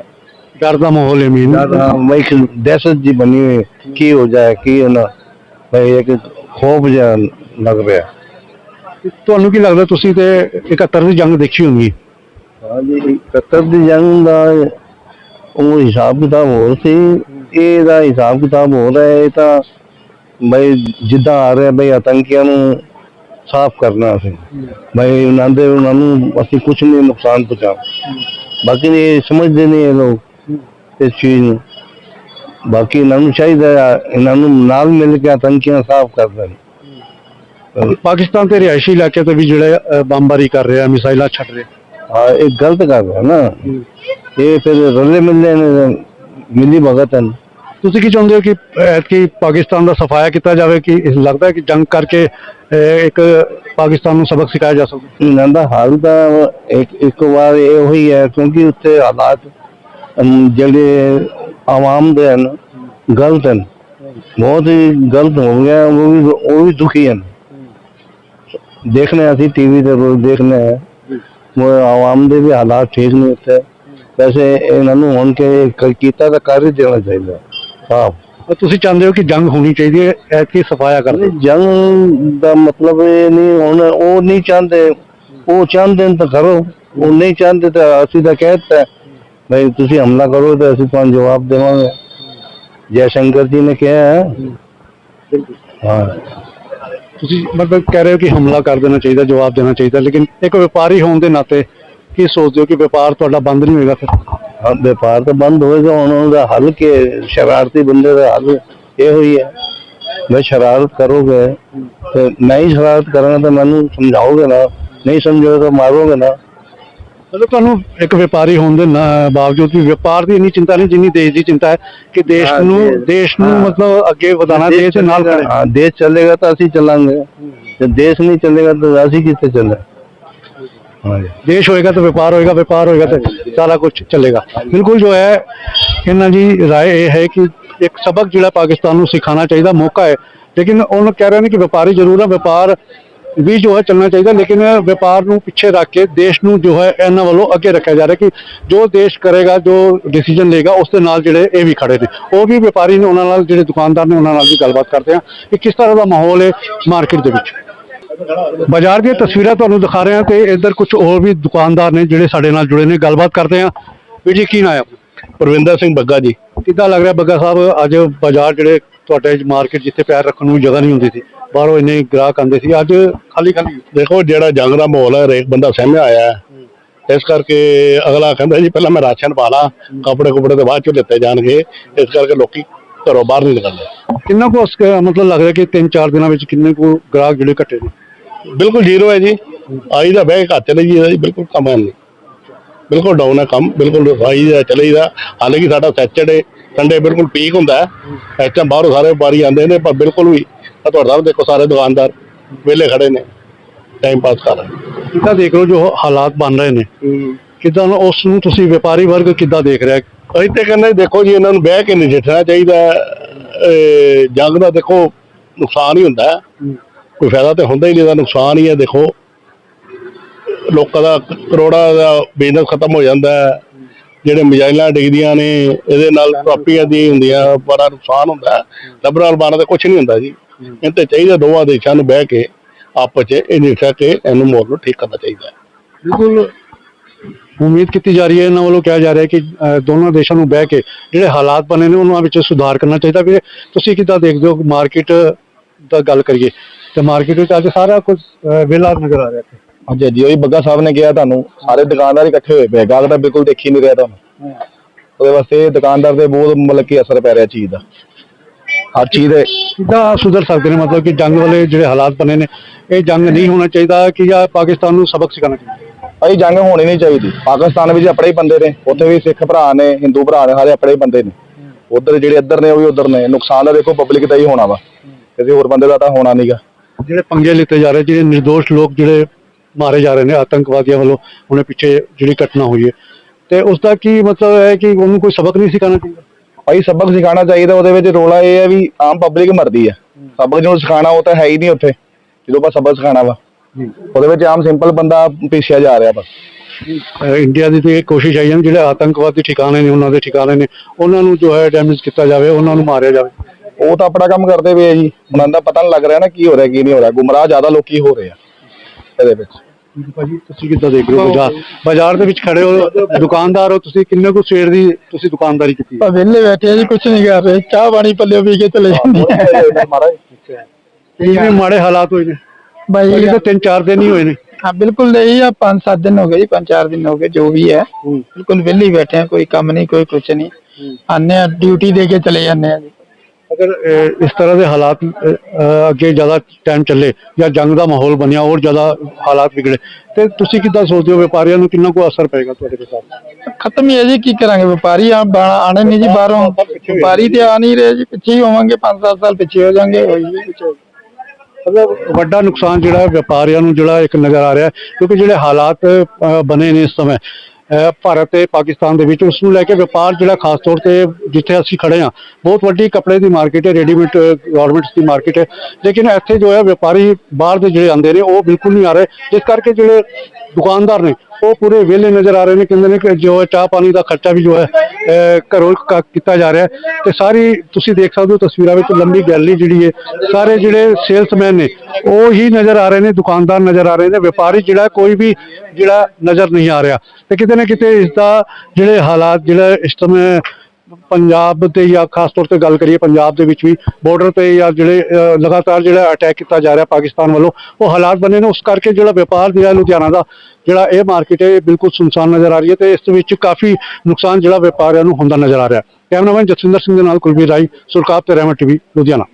ਡਰ ਦਾ ਮਾਹੌਲ ਹੈ ਮੀਨ ਮੈਂ ਇੱਕ ਦਹਿਸ਼ਤ ਜੀ ਬਣੀ ਹੋਈ ਹੈ। ਕੀ ਹੋ ਜਾਏ ਕੀ ਨਾ। ਬਈ ਇੱਕ ਖੋਫ ਜਿਹਾ ਲੱਗ ਰਿਹਾ ਤੁਹਾਨੂੰ ਕੀ ਲੱਗਦਾ ਤੁਸੀਂ ਤੇ 71 ਦੀ ਜੰਗ ਦੇਖੀ ਹੋਣੀ ਹੈ? ਹਾਂਜੀ 71 ਦੀ ਜੰਗ ਦਾ ਉਹ ਹਿਸਾਬ ਕਿਤਾਬ ਹੋਰ ਸੀ। ਇਹਦਾ ਹਿਸਾਬ ਕਿਤਾਬ ਹੋ ਰਿਹਾ ਹੈ। ਇਹ ਤਾਂ ਬਈ ਜਿੱਦਾਂ ਆ ਰਿਹਾ ਬਈ ਆਤੰਕੀਆਂ ਨੂੰ ਸਾਫ਼ ਕਰਨਾ ਸੀ। ਬਈ ਉਹਨਾਂ ਦੇ ਉਹਨਾਂ ਨੂੰ ਅਸੀਂ ਕੁਝ ਨਹੀਂ ਨੁਕਸਾਨ ਪਹੁੰਚਾ ਬਾਕੀ ਇਹ ਸਮਝਦੇ ਨਹੀਂ ਇਹ ਲੋਕ। ਇਸ ਚੀਜ਼ ਨੂੰ। ਬਾਕੀ ਇਹਨਾਂ ਨੂੰ ਚਾਹੀਦਾ ਹੈ, ਇਹਨਾਂ ਨੂੰ ਨਾਲ ਮਿਲ ਕੇ ਆਤੰਕੀਆਂ ਸਾਫ਼ ਕਰ ਦੇਣ ਪਾਕਿਸਤਾਨ ਤੇ ਰਿਹਾਇਸ਼ੀ ਇਲਾਕੇ ਤੇ ਵੀ ਜਿਹੜੇ ਅ, ਬੰਬਾਰੀ ਕਰ ਰਿਹਾ ਮਿਸਾਈਲਾਂ ਛੱਡ ਰਿਹਾ। ਹਾਂ ਇਹ ਗਲਤ ਕਰ ਰਿਹਾ ਨਾ। ਇਹ ਫਿਰ ਰਲੇ ਮਿਲਦੇ ਨੇ ਮਿਲੀ ਭਗਤ ਹਨ। ਤੁਸੀਂ ਕੀ ਚਾਹੁੰਦੇ ਹੋ ਕਿ ਐਤਕੀ ਪਾਕਿਸਤਾਨ ਦਾ ਸਫਾਇਆ ਕੀਤਾ ਜਾਵੇ ਕਿ ਇਸ ਲੱਗਦਾ ਹੈ ਕਿ ਜੰਗ ਕਰਕੇ ਅ, ਇੱਕ ਪਾਕਿਸਤਾਨ ਨੂੰ ਸਬਕ ਸਿਖਾਇਆ ਜਾ ਸਕਦਾ ਇਹਨਾਂ ਦਾ ਹਾਲ ਤਾਂ ਇੱਕ ਇੱਕ ਵਾਰ ਇਹ ਹੋਈ ਹੈ ਕਿਉਂਕਿ ਉੱਥੇ ਹਾਲਾਤ ਅਮ, ਜਿਹੜੇ ਆਵਾਮ ਦੇ ਹਨ ਗਲਤ ਹਨ। ਬਹੁਤ ਹੀ ਗਲਤ ਹੋ ਗਿਆ ਉਹ ਵੀ ਉਹ ਵੀ ਦੁਖੀ ਹਨ। ਦੇਖਨੇ ਅਸੀਂ ਟੀਵੀ ਤੇ ਰੋਜ਼ ਦੇਖਨੇ ਉਹ ਆਵਾਮ ਦੇ ਵੀ ਹਾਲਾਤ ਠੀਕ ਨਹੀਂ ਉੱਥੇ ਵੈਸੇ ਇਹਨਾਂ ਨੂੰ ਹੁਣ ਕੇ ਕ- ਕੀਤਾ ਤਾਂ ਕਰ ਹੀ ਦੇਣਾ ਚਾਹੀਦਾ। ਸਾਫ਼ ਤਾਂ ਤੁਸੀਂ ਚਾਹੁੰਦੇ ਹੋ ਕਿ ਜੰਗ ਹੋਣੀ ਚਾਹੀਦੀ ਹੈ ਐਤਕੀ ਸਫਾਇਆ ਕਰ ਨਹੀਂ ਜੰਗ ਦਾ ਮਤਲਬ ਇਹ ਨਹੀਂ ਹੁਣ ਉਹ ਨਹੀਂ ਚਾਹੁੰਦੇ। ਉਹ ਚਾਹੁੰਦੇ ਨੇ ਤਾਂ ਕਰੋ। ਉਹ ਨਹੀਂ ਚਾਹੁੰਦੇ ਤਾਂ ਅਸੀਂ ਤਾਂ ਕਹਿਤਾ ਭਾਈ ਤੁਸੀਂ ਹਮਲਾ ਕਰੋ ਤਾਂ ਅਸੀਂ ਤੁਹਾਨੂੰ ਜਵਾਬ ਦੇਵਾਂਗੇ। ਜੈ ਸ਼ੰਕਰ ਜੀ ਨੇ ਕਿਹਾ ਹੈ। ਹਾਂ। ਤੁਸੀਂ ਮਤਲਬ ਕਹਿ ਰਹੇ ਹੋ ਕਿ ਹਮਲਾ ਕਰ ਦੇਣਾ ਚਾਹੀਦਾ ਜਵਾਬ ਦੇਣਾ ਚਾਹੀਦਾ ਲੇਕਿਨ ਇੱਕ ਵਪਾਰੀ ਹੋਣ ਦੇ ਨਾਤੇ ਕੀ ਸੋਚਦੇ ਹੋ ਕਿ ਵਪਾਰ ਤੁਹਾਡਾ ਬੰਦ ਨਹੀਂ ਹੋਏਗਾ ਫਿਰ? ਹਾਂ ਵਪਾਰ ਤਾਂ ਬੰਦ ਹੋਏਗਾ ਹੁਣ ਉਹਦਾ ਹੱਲ ਕੇ ਸ਼ਰਾਰਤੀ ਬੰਦੇ ਦਾ ਹੱਲ ਇਹ ਹੋਈ ਹੈ। ਮੈਂ ਸ਼ਰਾਰਤ ਕਰੋਗੇ ਤੇ ਨਹੀਂ ਸ਼ਰਾਰਤ ਕਰਾਂਗਾ ਤਾਂ ਮੈਨੂੰ ਸਮਝਾਓਗੇ ਨਾ ਨਹੀਂ ਸਮਝੋਗੇ ਤਾਂ ਮਾਰੋਗੇ ਨਾ। ਮਤਲਬ ਤੁਹਾਨੂੰ ਇੱਕ ਵਪਾਰੀ ਹੋਣ ਦੇ ਬਾਵਜੂਦ ਵੀ ਵਪਾਰ ਦੀ ਇੰਨੀ ਚਿੰਤਾ ਨਹੀਂ ਜਿੰਨੀ ਦੇਸ਼ ਦੀ ਚਿੰਤਾ ਹੈ ਕਿ ਦੇਸ਼ ਨੂੰ ਦੇਸ਼- ਨੂੰ ਮਤਲਬ ਅੱਗੇ ਵਧਾਉਣਾ ਦੇਸ਼ ਨਾਲ ਹਾਂ ਦੇਸ਼ ਚੱਲੇਗਾ ਤਾਂ ਅਸੀਂ ਚੱਲਾਂਗੇ। ਜੇ ਦੇਸ਼ ਨਹੀਂ ਚੱਲੇਗਾ ਤਾਂ ਅਸੀਂ ਕਿੱਥੇ ਚੱਲਣਾ ਹਾਂਜੀ। देश होएगा तो व्यापार होएगा व्यापार होएगा तो सारा कुछ चलेगा बिल्कुल जो है ਇਹਨਾਂ ਦੀ ਰਾਏ ਇਹ ਹੈ ਕਿ ਇੱਕ ਸਬਕ ਜਿਹੜਾ ਪਾਕਿਸਤਾਨ ਨੂੰ ਸਿਖਾਉਣਾ ਚਾਹੀਦਾ ਮੌਕਾ ਹੈ। ਲੇਕਿਨ ਉਹਨੂੰ ਕਹਿ ਰਹੇ ਨੇ ਕਿ ਵਪਾਰੀ ਜ਼ਰੂਰ ਹੈ ਵਪਾਰ ਵੀ ਜੋ ਹੈ ਚੱਲਣਾ ਚਾਹੀਦਾ ਲੇਕਿਨ ਵਪਾਰ ਨੂੰ ਪਿੱਛੇ ਰੱਖ ਕੇ ਦੇਸ਼ ਨੂੰ ਜੋ ਹੈ ਇਹਨਾਂ ਵੱਲੋਂ ਅੱਗੇ ਰੱਖਿਆ ਜਾ ਰਿਹਾ ਕਿ ਜੋ ਦੇਸ਼ ਕਰੇਗਾ ਜੋ ਡਿਸੀਜਨ ਲਏਗਾ ਉਸ ਦੇ ਨਾਲ ਜਿਹੜੇ ਇਹ ਵੀ ਖੜੇ ਨੇ। ਉਹ ਵੀ ਵਪਾਰੀ ਨੇ ਉਹਨਾਂ ਨਾਲ ਜਿਹੜੇ ਦੁਕਾਨਦਾਰ ਨੇ ਉਹਨਾਂ ਨਾਲ ਵੀ ਗੱਲਬਾਤ ਕਰਦੇ ਆ ਕਿ ਕਿਸ ਤਰ੍ਹਾਂ ਦਾ ਮਾਹੌਲ ਹੈ ਮਾਰਕੀਟ ਦੇ ਵਿੱਚ। ਬਾਜ਼ਾਰ ਦੀਆਂ ਤਸਵੀਰਾਂ ਤੁਹਾਨੂੰ ਦਿਖਾ ਰਹੇ ਹਾਂ ਤੇ ਇੱਧਰ ਕੁਝ ਹੋਰ ਵੀ ਦੁਕਾਨਦਾਰ ਨੇ ਜਿਹੜੇ ਸਾਡੇ ਨਾਲ ਜੁੜੇ ਨੇ ਗੱਲਬਾਤ ਕਰਦੇ ਹਾਂ। ਵੀਰ ਜੀ ਕੀ ਨਾਂ ਹੈ? ਆਪਣਾ? ਪ੍ਰਵਿੰਦਰ ਸਿੰਘ ਬੱਗਾ ਜੀ। ਕਿੱਦਾਂ ਲੱਗ ਰਿਹਾ ਬੱਗਾ ਸਾਹਿਬ? ਅੱਜ ਬਾਜ਼ਾਰ ਜਿਹੜੇ ਤੁਹਾਡੇ ਮਾਰਕੀਟ ਜਿੱਥੇ ਪੈਰ ਰੱਖਣ ਨੂੰ ਜਗ੍ਹਾ ਨਹੀਂ ਹੁੰਦੀ ਸੀ। ਬਾਹਰੋਂ ਇੰਨੇ ਗ੍ਰਾਹਕ ਆਉਂਦੇ ਸੀ। ਅੱਜ ਖਾਲੀ ਖਾਲੀ। ਦੇਖੋ ਜਿਹੜਾ ਜੰਗ ਦਾ ਮਾਹੌਲ ਹੈ ਹਰੇਕ ਬੰਦਾ ਸਹਿਮਿਆ ਆਇਆ ਹੈ। ਇਸ ਕਰਕੇ ਅਗਲਾ ਕਹਿੰਦਾ ਜੀ ਪਹਿਲਾਂ ਮੈਂ ਰਾਸ਼ਨ ਪਾ ਲਾਂ ਕੱਪੜੇ ਕੁਪੜੇ ਤੇ ਬਾਅਦ ਚ ਲਿੱਤੇ ਜਾਣਗੇ। ਇਸ ਕਰਕੇ ਲੋਕੀ ਘਰੋਂ ਬਾਹਰ ਨਹੀਂ ਨਿਕਲਦੇ। ਕਿੰਨਾ ਕੁ ਉਸ- ਮਤਲਬ ਲੱਗ ਰਿਹਾ ਕਿ 3-4 ਦਿਨਾਂ ਵਿੱਚ ਕਿੰਨੇ ਕੁ ਗ੍ਰਾਹਕ ਜਿਹੜੇ ਘਟੇ ਨੇ? ਬਿਲਕੁਲ ਜ਼ੀਰੋ ਹੈ ਜੀ। ਆਈ ਦਾ ਬਹਿ ਘਰ ਚਲੇ ਜੀ ਬਿਲਕੁਲ ਕੰਮ ਨਹੀਂ। ਬਿਲਕੁਲ ਡਾਊਨ ਹੈ ਕੰਮ ਬਿਲਕੁਲ ਆਈ ਦਾ ਚਲੇ ਦਾ ਹਾਲਾਂਕਿ ਸਾਡਾ ਸੈਚਰਡੇ ਸੰਡੇ ਬਿਲਕੁਲ ਪੀਕ ਹੁੰਦਾ ਹੈ। ਐਚਾ ਬਾਹਰੋਂ ਸਾਰੇ ਵਪਾਰੀ ਆਉਂਦੇ ਨੇ ਪਰ ਬਿਲਕੁਲ ਵੀ ਆਹ ਤੁਹਾਡਾ ਸਾਹਿਬ ਦੇਖੋ ਸਾਰੇ ਦੁਕਾਨਦਾਰ ਵਿਹਲੇ ਖੜੇ ਨੇ ਟਾਈਮ ਪਾਸ ਕਰ ਰਹੇ। ਕਿੱਦਾਂ ਦੇਖ ਲਓ ਜੋ ਹਾਲਾਤ ਬਣ ਰਹੇ ਨੇ? ਕਿੱਦਾਂ ਉਸ ਨੂੰ ਤੁਸੀਂ ਵਪਾਰੀ ਵਰਗ ਕਿੱਦਾਂ ਦੇਖ ਰਿਹਾ? ਅਸੀਂ ਤੇ ਕਹਿੰਦੇ ਦੇਖੋ ਜੀ ਇਹਨਾਂ ਨੂੰ ਬਹਿ ਕੇ ਨਜਿੱਠਣਾ ਚਾਹੀਦਾ ਜੰਗ ਦਾ ਦੇਖੋ ਨੁਕਸਾਨ ਹੀ ਹੁੰਦਾ। ਕੋਈ ਫਾਇਦਾ ਤੇ ਹੁੰਦਾ ਹੀ ਨਹੀਂ ਇਹਦਾ ਨੁਕਸਾਨ ਹੀ ਹੈ ਦੇਖੋ। ਲੋਕਾਂ ਦਾ ਕਰੋੜਾਂ ਦਾ ਬਿਜ਼ਨਸ ਖਤਮ ਹੋ ਜਾਂਦਾ ਹੈ। ਜਿਹੜੇ ਮਜਾਇਲਾਂ ਡਿੱਗਦੀਆਂ ਨੇ ਇਹਦੇ ਨਾਲ ਕਾਪੀਆਂ ਦੀ ਹੁੰਦੀਆਂ ਬੜਾ ਨੁਕਸਾਨ ਹੁੰਦਾ ਲਬਰਾਲ ਬਾਣਾ ਤੇ ਕੁਝ ਨਹੀਂ ਹੁੰਦਾ ਜੀ। ਇਹ ਤੇ ਚਾਹੀਦਾ ਦੋਵਾਂ ਦੇਸ਼ਾਂ ਨੂੰ ਬਹਿ ਕੇ ਆਪਸ 'ਚ ਇਹ ਨਿਸ਼ਾ ਕੇ ਇਹਨੂੰ ਮੋੜ ਨੂੰ ਠੀਕ ਕਰਨਾ ਚਾਹੀਦਾ ਹੈ। ਬਿਲਕੁਲ। ਉਮੀਦ ਕੀਤੀ ਜਾ ਰਹੀ ਹੈ ਇਹਨਾਂ ਵੱਲੋਂ ਕਿਹਾ ਜਾ ਰਿਹਾ ਹੈ ਕਿ ਅਹ, ਦੋਨੋਂ ਦੇਸ਼ਾਂ ਨੂੰ ਬਹਿ ਕੇ ਜਿਹੜੇ ਹਾਲਾਤ ਬਣੇ ਨੇ ਉਹਨਾਂ ਵਿੱਚ ਸੁਧਾਰ ਕਰਨਾ ਚਾਹੀਦਾ ਵੀ ਤੁਸੀਂ ਕਿੱਦਾਂ ਦੇਖਦੇ ਹੋ ਮਾਰਕੀਟ ਦਾ ਗੱਲ ਕਰੀਏ ਤੇ ਮਾਰਕੀਟ ਵਿੱਚ ਅੱਜ ਸਾਰਾ ਕੁਝ ਵਿਹਲਾ ਨਜ਼ਰ ਆ ਰਿਹਾ ਹੈ। ਹਾਂਜੀ ਹਾਂਜੀ ਉਹੀ ਬੱਗਾ ਸਾਹਿਬ ਨੇ ਕਿਹਾ ਤੁਹਾਨੂੰ ਸਾਰੇ ਦੁਕਾਨਦਾਰ ਇਕੱਠੇ ਹੋਏ ਪਏ ਗਾਹਕ ਤਾਂ ਬਿਲਕੁਲ ਦੇਖੀ ਨਹੀਂ ਰਿਹਾ ਤੁਹਾਨੂੰ। ਉਹਦੇ ਵਾਸਤੇ ਦੁਕਾਨਦਾਰ ਤੇ ਬਹੁਤ ਮਤਲਬ ਕਿ ਅਸਰ ਪੈ ਰਿਹਾ ਚੀਜ਼ ਦਾ। ਹਰ ਚੀਜ਼ ਦੇ ਕਿੱਦਾਂ ਸੁਧਰ ਸਕਦੇ ਨੇ ਮਤਲਬ ਕਿ ਜੰਗ ਵਾਲੇ ਜਿਹੜੇ ਹਾਲਾਤ ਬਣੇ ਨੇ ਇਹ ਜੰਗ ਨਹੀਂ ਹੋਣਾ ਚਾਹੀਦਾ ਕਿ ਜਾਂ ਪਾਕਿਸਤਾਨ ਨੂੰ ਸਬਕ ਸਿਖਾਉਣਾ ਚਾਹੀਦਾ। ਭਾਈ ਜੰਗ ਹੋਣੀ ਨਹੀਂ ਚਾਹੀਦੀ। ਪਾਕਿਸਤਾਨ ਵਿੱਚ ਆਪਣੇ ਹੀ ਬੰਦੇ ਨੇ ਉੱਥੇ ਵੀ ਸਿੱਖ ਭਰਾ ਨੇ ਹਿੰਦੂ ਭਰਾ ਨੇ ਸਾਰੇ ਆਪਣੇ ਹੀ ਬੰਦੇ ਨੇ। ਉਧਰ ਜਿਹੜੇ ਇੱਧਰ ਨੇ ਉਹ ਵੀ ਉਧਰ ਨੇ। ਨੁਕਸਾਨ ਤਾਂ ਦੇਖੋ ਪਬਲਿਕ ਦਾ ਹੀ ਹੋਣਾ ਵਾ। ਕਿਸੇ ਹੋਰ ਬੰਦੇ ਦਾ ਤਾਂ ਹੋਣਾ ਨਹੀਂਗਾ ਜਿਹੜੇ ਪੰਗੇ ਲਿੱਤੇ ਜਾ ਰਹੇ ਜਿਹੜੇ નિર્ਦੋਸ਼ ਲੋਕ ਜਿਹੜੇ ਮਾਰੇ ਜਾ ਰਹੇ ਨੇ ਆਤੰਕਵਾਦੀਆਂ ਵੱਲੋਂ ਹੁਣੇ ਪਿੱਛੇ ਜਿਹੜੀ ਘਟਨਾ ਹੋਈ ਹੈ। ਤੇ ਉਸ ਦਾ ਕੀ ਮਤਲਬ ਹੈ ਕਿ ਉਹਨੂੰ ਕੋਈ ਸਬਕ ਨਹੀਂ ਸਿਖਾਉਣਾ ਚਾਹੀਦਾ? ਭਾਈ ਸਬਕ ਸਿਖਾਉਣਾ ਚਾਹੀਦਾ ਉਹਦੇ ਵਿੱਚ ਰੋਲਾ ਇਹ ਹੈ ਵੀ ਆਮ ਪਬਲਿਕ ਮਰਦੀ ਹੈ। ਸਬਕ ਜਿਹਨੂੰ ਸਿਖਾਉਣਾ ਉਹ ਤਾਂ ਹੈ ਹੀ ਨਹੀਂ ਉੱਥੇ ਜਦੋਂ ਆਪਾਂ ਸਬਕ ਸਿਖਾਉਣਾ ਵਾ। ਉਹਦੇ ਵਿੱਚ ਆਮ ਸਿੰਪਲ ਬੰਦਾ ਪਿੱਛਿਆ ਜਾ ਰਿਹਾ ਬਸ। ਇੰਡੀਆ ਦੀ ਤੇ ਕੋਸ਼ਿਸ਼ ਆਈ ਹੈ ਜਿਹੜੇ ਆਤੰਕਵਾਦੀ ਠਿਕਾਣੇ ਨੇ ਉਹਨਾਂ ਦੇ ਠਿਕਾਣੇ ਨੇ ਉਹਨਾਂ ਨੂੰ ਜੋ ਹੈ ਡੈਮੇਜ ਕੀਤਾ ਜਾਵੇ ਉਹਨਾਂ ਨੂੰ ਮਾਰਿਆ ਜਾਵੇ। ਉਹ ਤਾਂ ਆਪਣਾ ਕੰਮ ਕਰਦੇ ਪਏ ਆ ਜੀ। ਉਹਨਾਂ ਦਾ ਪਤਾ ਨਹੀਂ ਲੱਗ ਰਿਹਾ ਨਾ ਕੀ ਹੋ ਰਿਹਾ ਕੀ ਨਹੀਂ ਹੋ ਰਿਹਾ। ਗੁੰਮਰਾਹ ਜ਼ਿਆਦਾ ਲੋਕੀ ਹੋ ਰਹੇ ਆ ਇਹਦੇ ਵਿੱਚ। ਭਾਜੀ ਤੁਸੀਂ ਕਿੱਦਾਂ ਦੇਖ ਰਹੇ ਹੋ ਬਾਜ਼ਾਰ? ਬਾਜ਼ਾਰ ਦੇ ਵਿੱਚ ਖੜੇ ਹੋ ਦੁਕਾਨਦਾਰ ਹੋ ਤੁਸੀਂ ਕਿੰਨੇ ਕੁ ਸਵੇਰ ਦੀ ਤੁਸੀਂ ਦੁਕਾਨਦਾਰੀ ਕੀਤੀ? ਹੈ? ਵਿਹਲੇ ਬੈਠੇ ਆ ਜੀ ਕੁਝ ਨਹੀਂ ਕਰ ਰਹੇ। ਚਾਹ ਪਾਣੀ ਪੱਲੇ ਪੀ ਕੇ ਚਲੇ ਜਾਂਦੇ ਕਿੰਨੇ ਮਾੜੇ ਹਾਲਾਤ ਹੋਏ ਨੇ? ਬਾਈ ਅਜੇ ਤਾਂ ਤਿੰਨ ਚਾਰ ਦਿਨ ਹੀ ਹੋਏ ਨੇ। ਹਾਂ ਬਿਲਕੁਲ ਨਹੀਂ ਆ ਪੰਜ ਸੱਤ ਦਿਨ ਹੋ ਗਏ ਜੀ ਪੰਜ ਚਾਰ ਦਿਨ ਹੋ ਗਏ ਜੋ ਵੀ ਹੈ। ਬਿਲਕੁਲ ਵਿਹਲੇ ਬੈਠੇ ਆ ਕੋਈ ਕੰਮ ਨਹੀਂ ਕੋਈ ਕੁਝ ਨਹੀਂ। ਆਨੇ ਆ ਡਿਊਟੀ ਦੇ ਕੇ ਚਲੇ ਜਾਂਦੇ ਆ ਜੀ। ਅਗਰ ਅਹ, ਇਸ ਤਰ੍ਹਾਂ ਦੇ ਹਾਲਾਤ ਅਹ, ਅਹ, ਅੱਗੇ ਜ਼ਿਆਦਾ ਟਾਈਮ ਚੱਲੇ ਜਾਂ ਜੰਗ ਦਾ ਮਾਹੌਲ ਬਣਿਆ ਹੋਰ ਜ਼ਿਆਦਾ ਹਾਲਾਤ ਵਿਗੜੇ ਤੇ ਤੁਸੀਂ ਕਿੱਦਾਂ ਸੋਚਦੇ ਹੋ ਵਪਾਰੀਆਂ ਨੂੰ ਕਿੰਨਾ ਕੁ ਅਸਰ ਪਏਗਾ ਤੁਹਾਡੇ ਦੇ ਸਾਥ ਖਤਮ ਹੀ ਹੈ ਜੀ ਕੀ ਕਰਾਂਗੇ? ਵਪਾਰੀ ਆ ਬਾਣਾ ਆਣੇ ਨਹੀਂ ਜੀ ਬਾਹਰੋਂ। ਵਪਾਰੀ ਤੇ ਆ ਨਹੀਂ ਰਹੇ ਜੀ ਪਿੱਛੇ ਹੀ ਹੋਵਾਂਗੇ 5-7 ਸਾਲ ਪਿੱਛੇ ਹੋ ਜਾਾਂਗੇ। ਹੋਈ ਜੀ ਕੁਛ ਮਤਲਬ ਵੱਡਾ ਨੁਕਸਾਨ ਜਿਹੜਾ ਵਪਾਰੀਆਂ ਨੂੰ ਜਿਹੜਾ ਇੱਕ ਨਜ਼ਰ ਆ ਰਿਹਾ ਹੈ, ਕਿਉਂਕਿ ਜਿਹੜੇ ਹਾਲਾਤ ਅਹ, ਬਣੇ ਨੇ ਇਸ ਸਮੇਂ ਭਾਰਤ ਤੇ ਪਾਕਿਸਤਾਨ ਦੇ ਵਿੱਚ ਉਸ ਨੂੰ ਲੈ ਕੇ ਵਪਾਰ ਜਿਹੜਾ ਖਾਸ ਤੌਰ ਤੇ ਜਿੱਥੇ ਅਸੀਂ ਖੜੇ ਹਾਂ, ਬਹੁਤ ਵੱਡੀ ਕੱਪੜੇ ਦੀ ਮਾਰਕੀਟ ਹੈ ਰੈਡੀਮੇਡ ਗਾਰਮੈਂਟਸ ਦੀ ਮਾਰਕੀਟ ਹੈ। ਲੇਕਿਨ ਇੱਥੇ ਜੋ ਹੈ, ਵਪਾਰੀ ਬਾਹਰ ਦੇ ਜਿਹੜੇ ਆਉਂਦੇ ਨੇ, ਉਹ ਬਿਲਕੁਲ ਨਹੀਂ ਆ ਰਹੇ। ਜਿਸ ਕਰਕੇ ਜਿਹੜੇ ਦੁਕਾਨਦਾਰ ਨੇ ਉਹ ਪੂਰੇ ਵਿਹਲੇ ਨਜ਼ਰ ਆ ਰਹੇ ਨੇ, ਕਹਿੰਦੇ ਨੇ ਕਿ ਜੋ ਹੈ ਚਾਹ ਪਾਣੀ ਦਾ ਖਰਚਾ ਵੀ ਜੋ ਹੈ ਘਰੋਂ ਕੀਤਾ ਜਾ ਰਿਹਾ ਤੇ ਸਾਰੀ ਤੁਸੀਂ ਦੇਖ ਸਕਦੇ ਹੋ ਤਸਵੀਰਾਂ ਵਿੱਚ ਲੰਬੀ ਗੈਲਰੀ ਜਿਹੜੀ ਹੈ, ਸਾਰੇ ਜਿਹੜੇ ਸੇਲਸਮੈਨ ਨੇ, ਉਹ ਹੀ ਨਜ਼ਰ ਆ ਰਹੇ ਨੇ, ਦੁਕਾਨਦਾਰ ਨਜ਼ਰ ਆ ਰਹੇ ਨੇ, ਵਪਾਰੀ ਜਿਹੜਾ ਕੋਈ ਵੀ ਜਿਹੜਾ ਨਜ਼ਰ ਨਹੀਂ ਆ ਰਿਹਾ। ਤੇ ਕਿਤੇ ਨਾ ਕਿਤੇ ਇਸ ਦਾ ਜਿਹੜੇ ਹਾਲਾਤ ਜਿਹੜਾ ਇਸ ਸਮੇਂ ਪੰਜਾਬ ਤੇ ਜਾਂ ਖਾਸ ਤੌਰ ਤੇ ਗੱਲ ਕਰੀਏ ਪੰਜਾਬ ਦੇ ਵਿੱਚ ਵੀ ਬਾਰਡਰ ਤੇ ਜਾਂ ਜਿਹੜੇ ਲਗਾਤਾਰ ਜਿਹੜਾ ਅਟੈਕ ਕੀਤਾ ਜਾ ਰਿਹਾ ਪਾਕਿਸਤਾਨ ਵੱਲੋਂ, ਉਹ ਹਾਲਾਤ ਬਣੇ ਨੇ। ਉਸ ਕਰਕੇ ਜਿਹੜਾ ਵਪਾਰ ਜਿਹੜਾ ਲੁਧਿਆਣਾ ਦਾ, ਜਿਹੜਾ ਇਹ ਮਾਰਕੀਟ ਹੈ, ਇਹ ਬਿਲਕੁਲ ਸੁਨਸਾਨ ਨਜ਼ਰ ਆ ਰਹੀ ਹੈ ਤੇ ਇਸ ਵਿੱਚ ਕਾਫੀ ਨੁਕਸਾਨ ਜਿਹੜਾ ਵਪਾਰੀਆਂ ਨੂੰ ਹੁੰਦਾ ਨਜ਼ਰ ਆ ਰਿਹਾ ਕੈਮਰਾਮੈਨ ਜਸਵਿੰਦਰ ਸਿੰਘ ਦੇ ਨਾਲ ਕੁਲਵੀਰ ਰਾਈ ਸੁਰਖਾਬ ਤੇ ਰਹਿਮਤ ਟੀਵੀ, ਲੁਧਿਆਣਾ।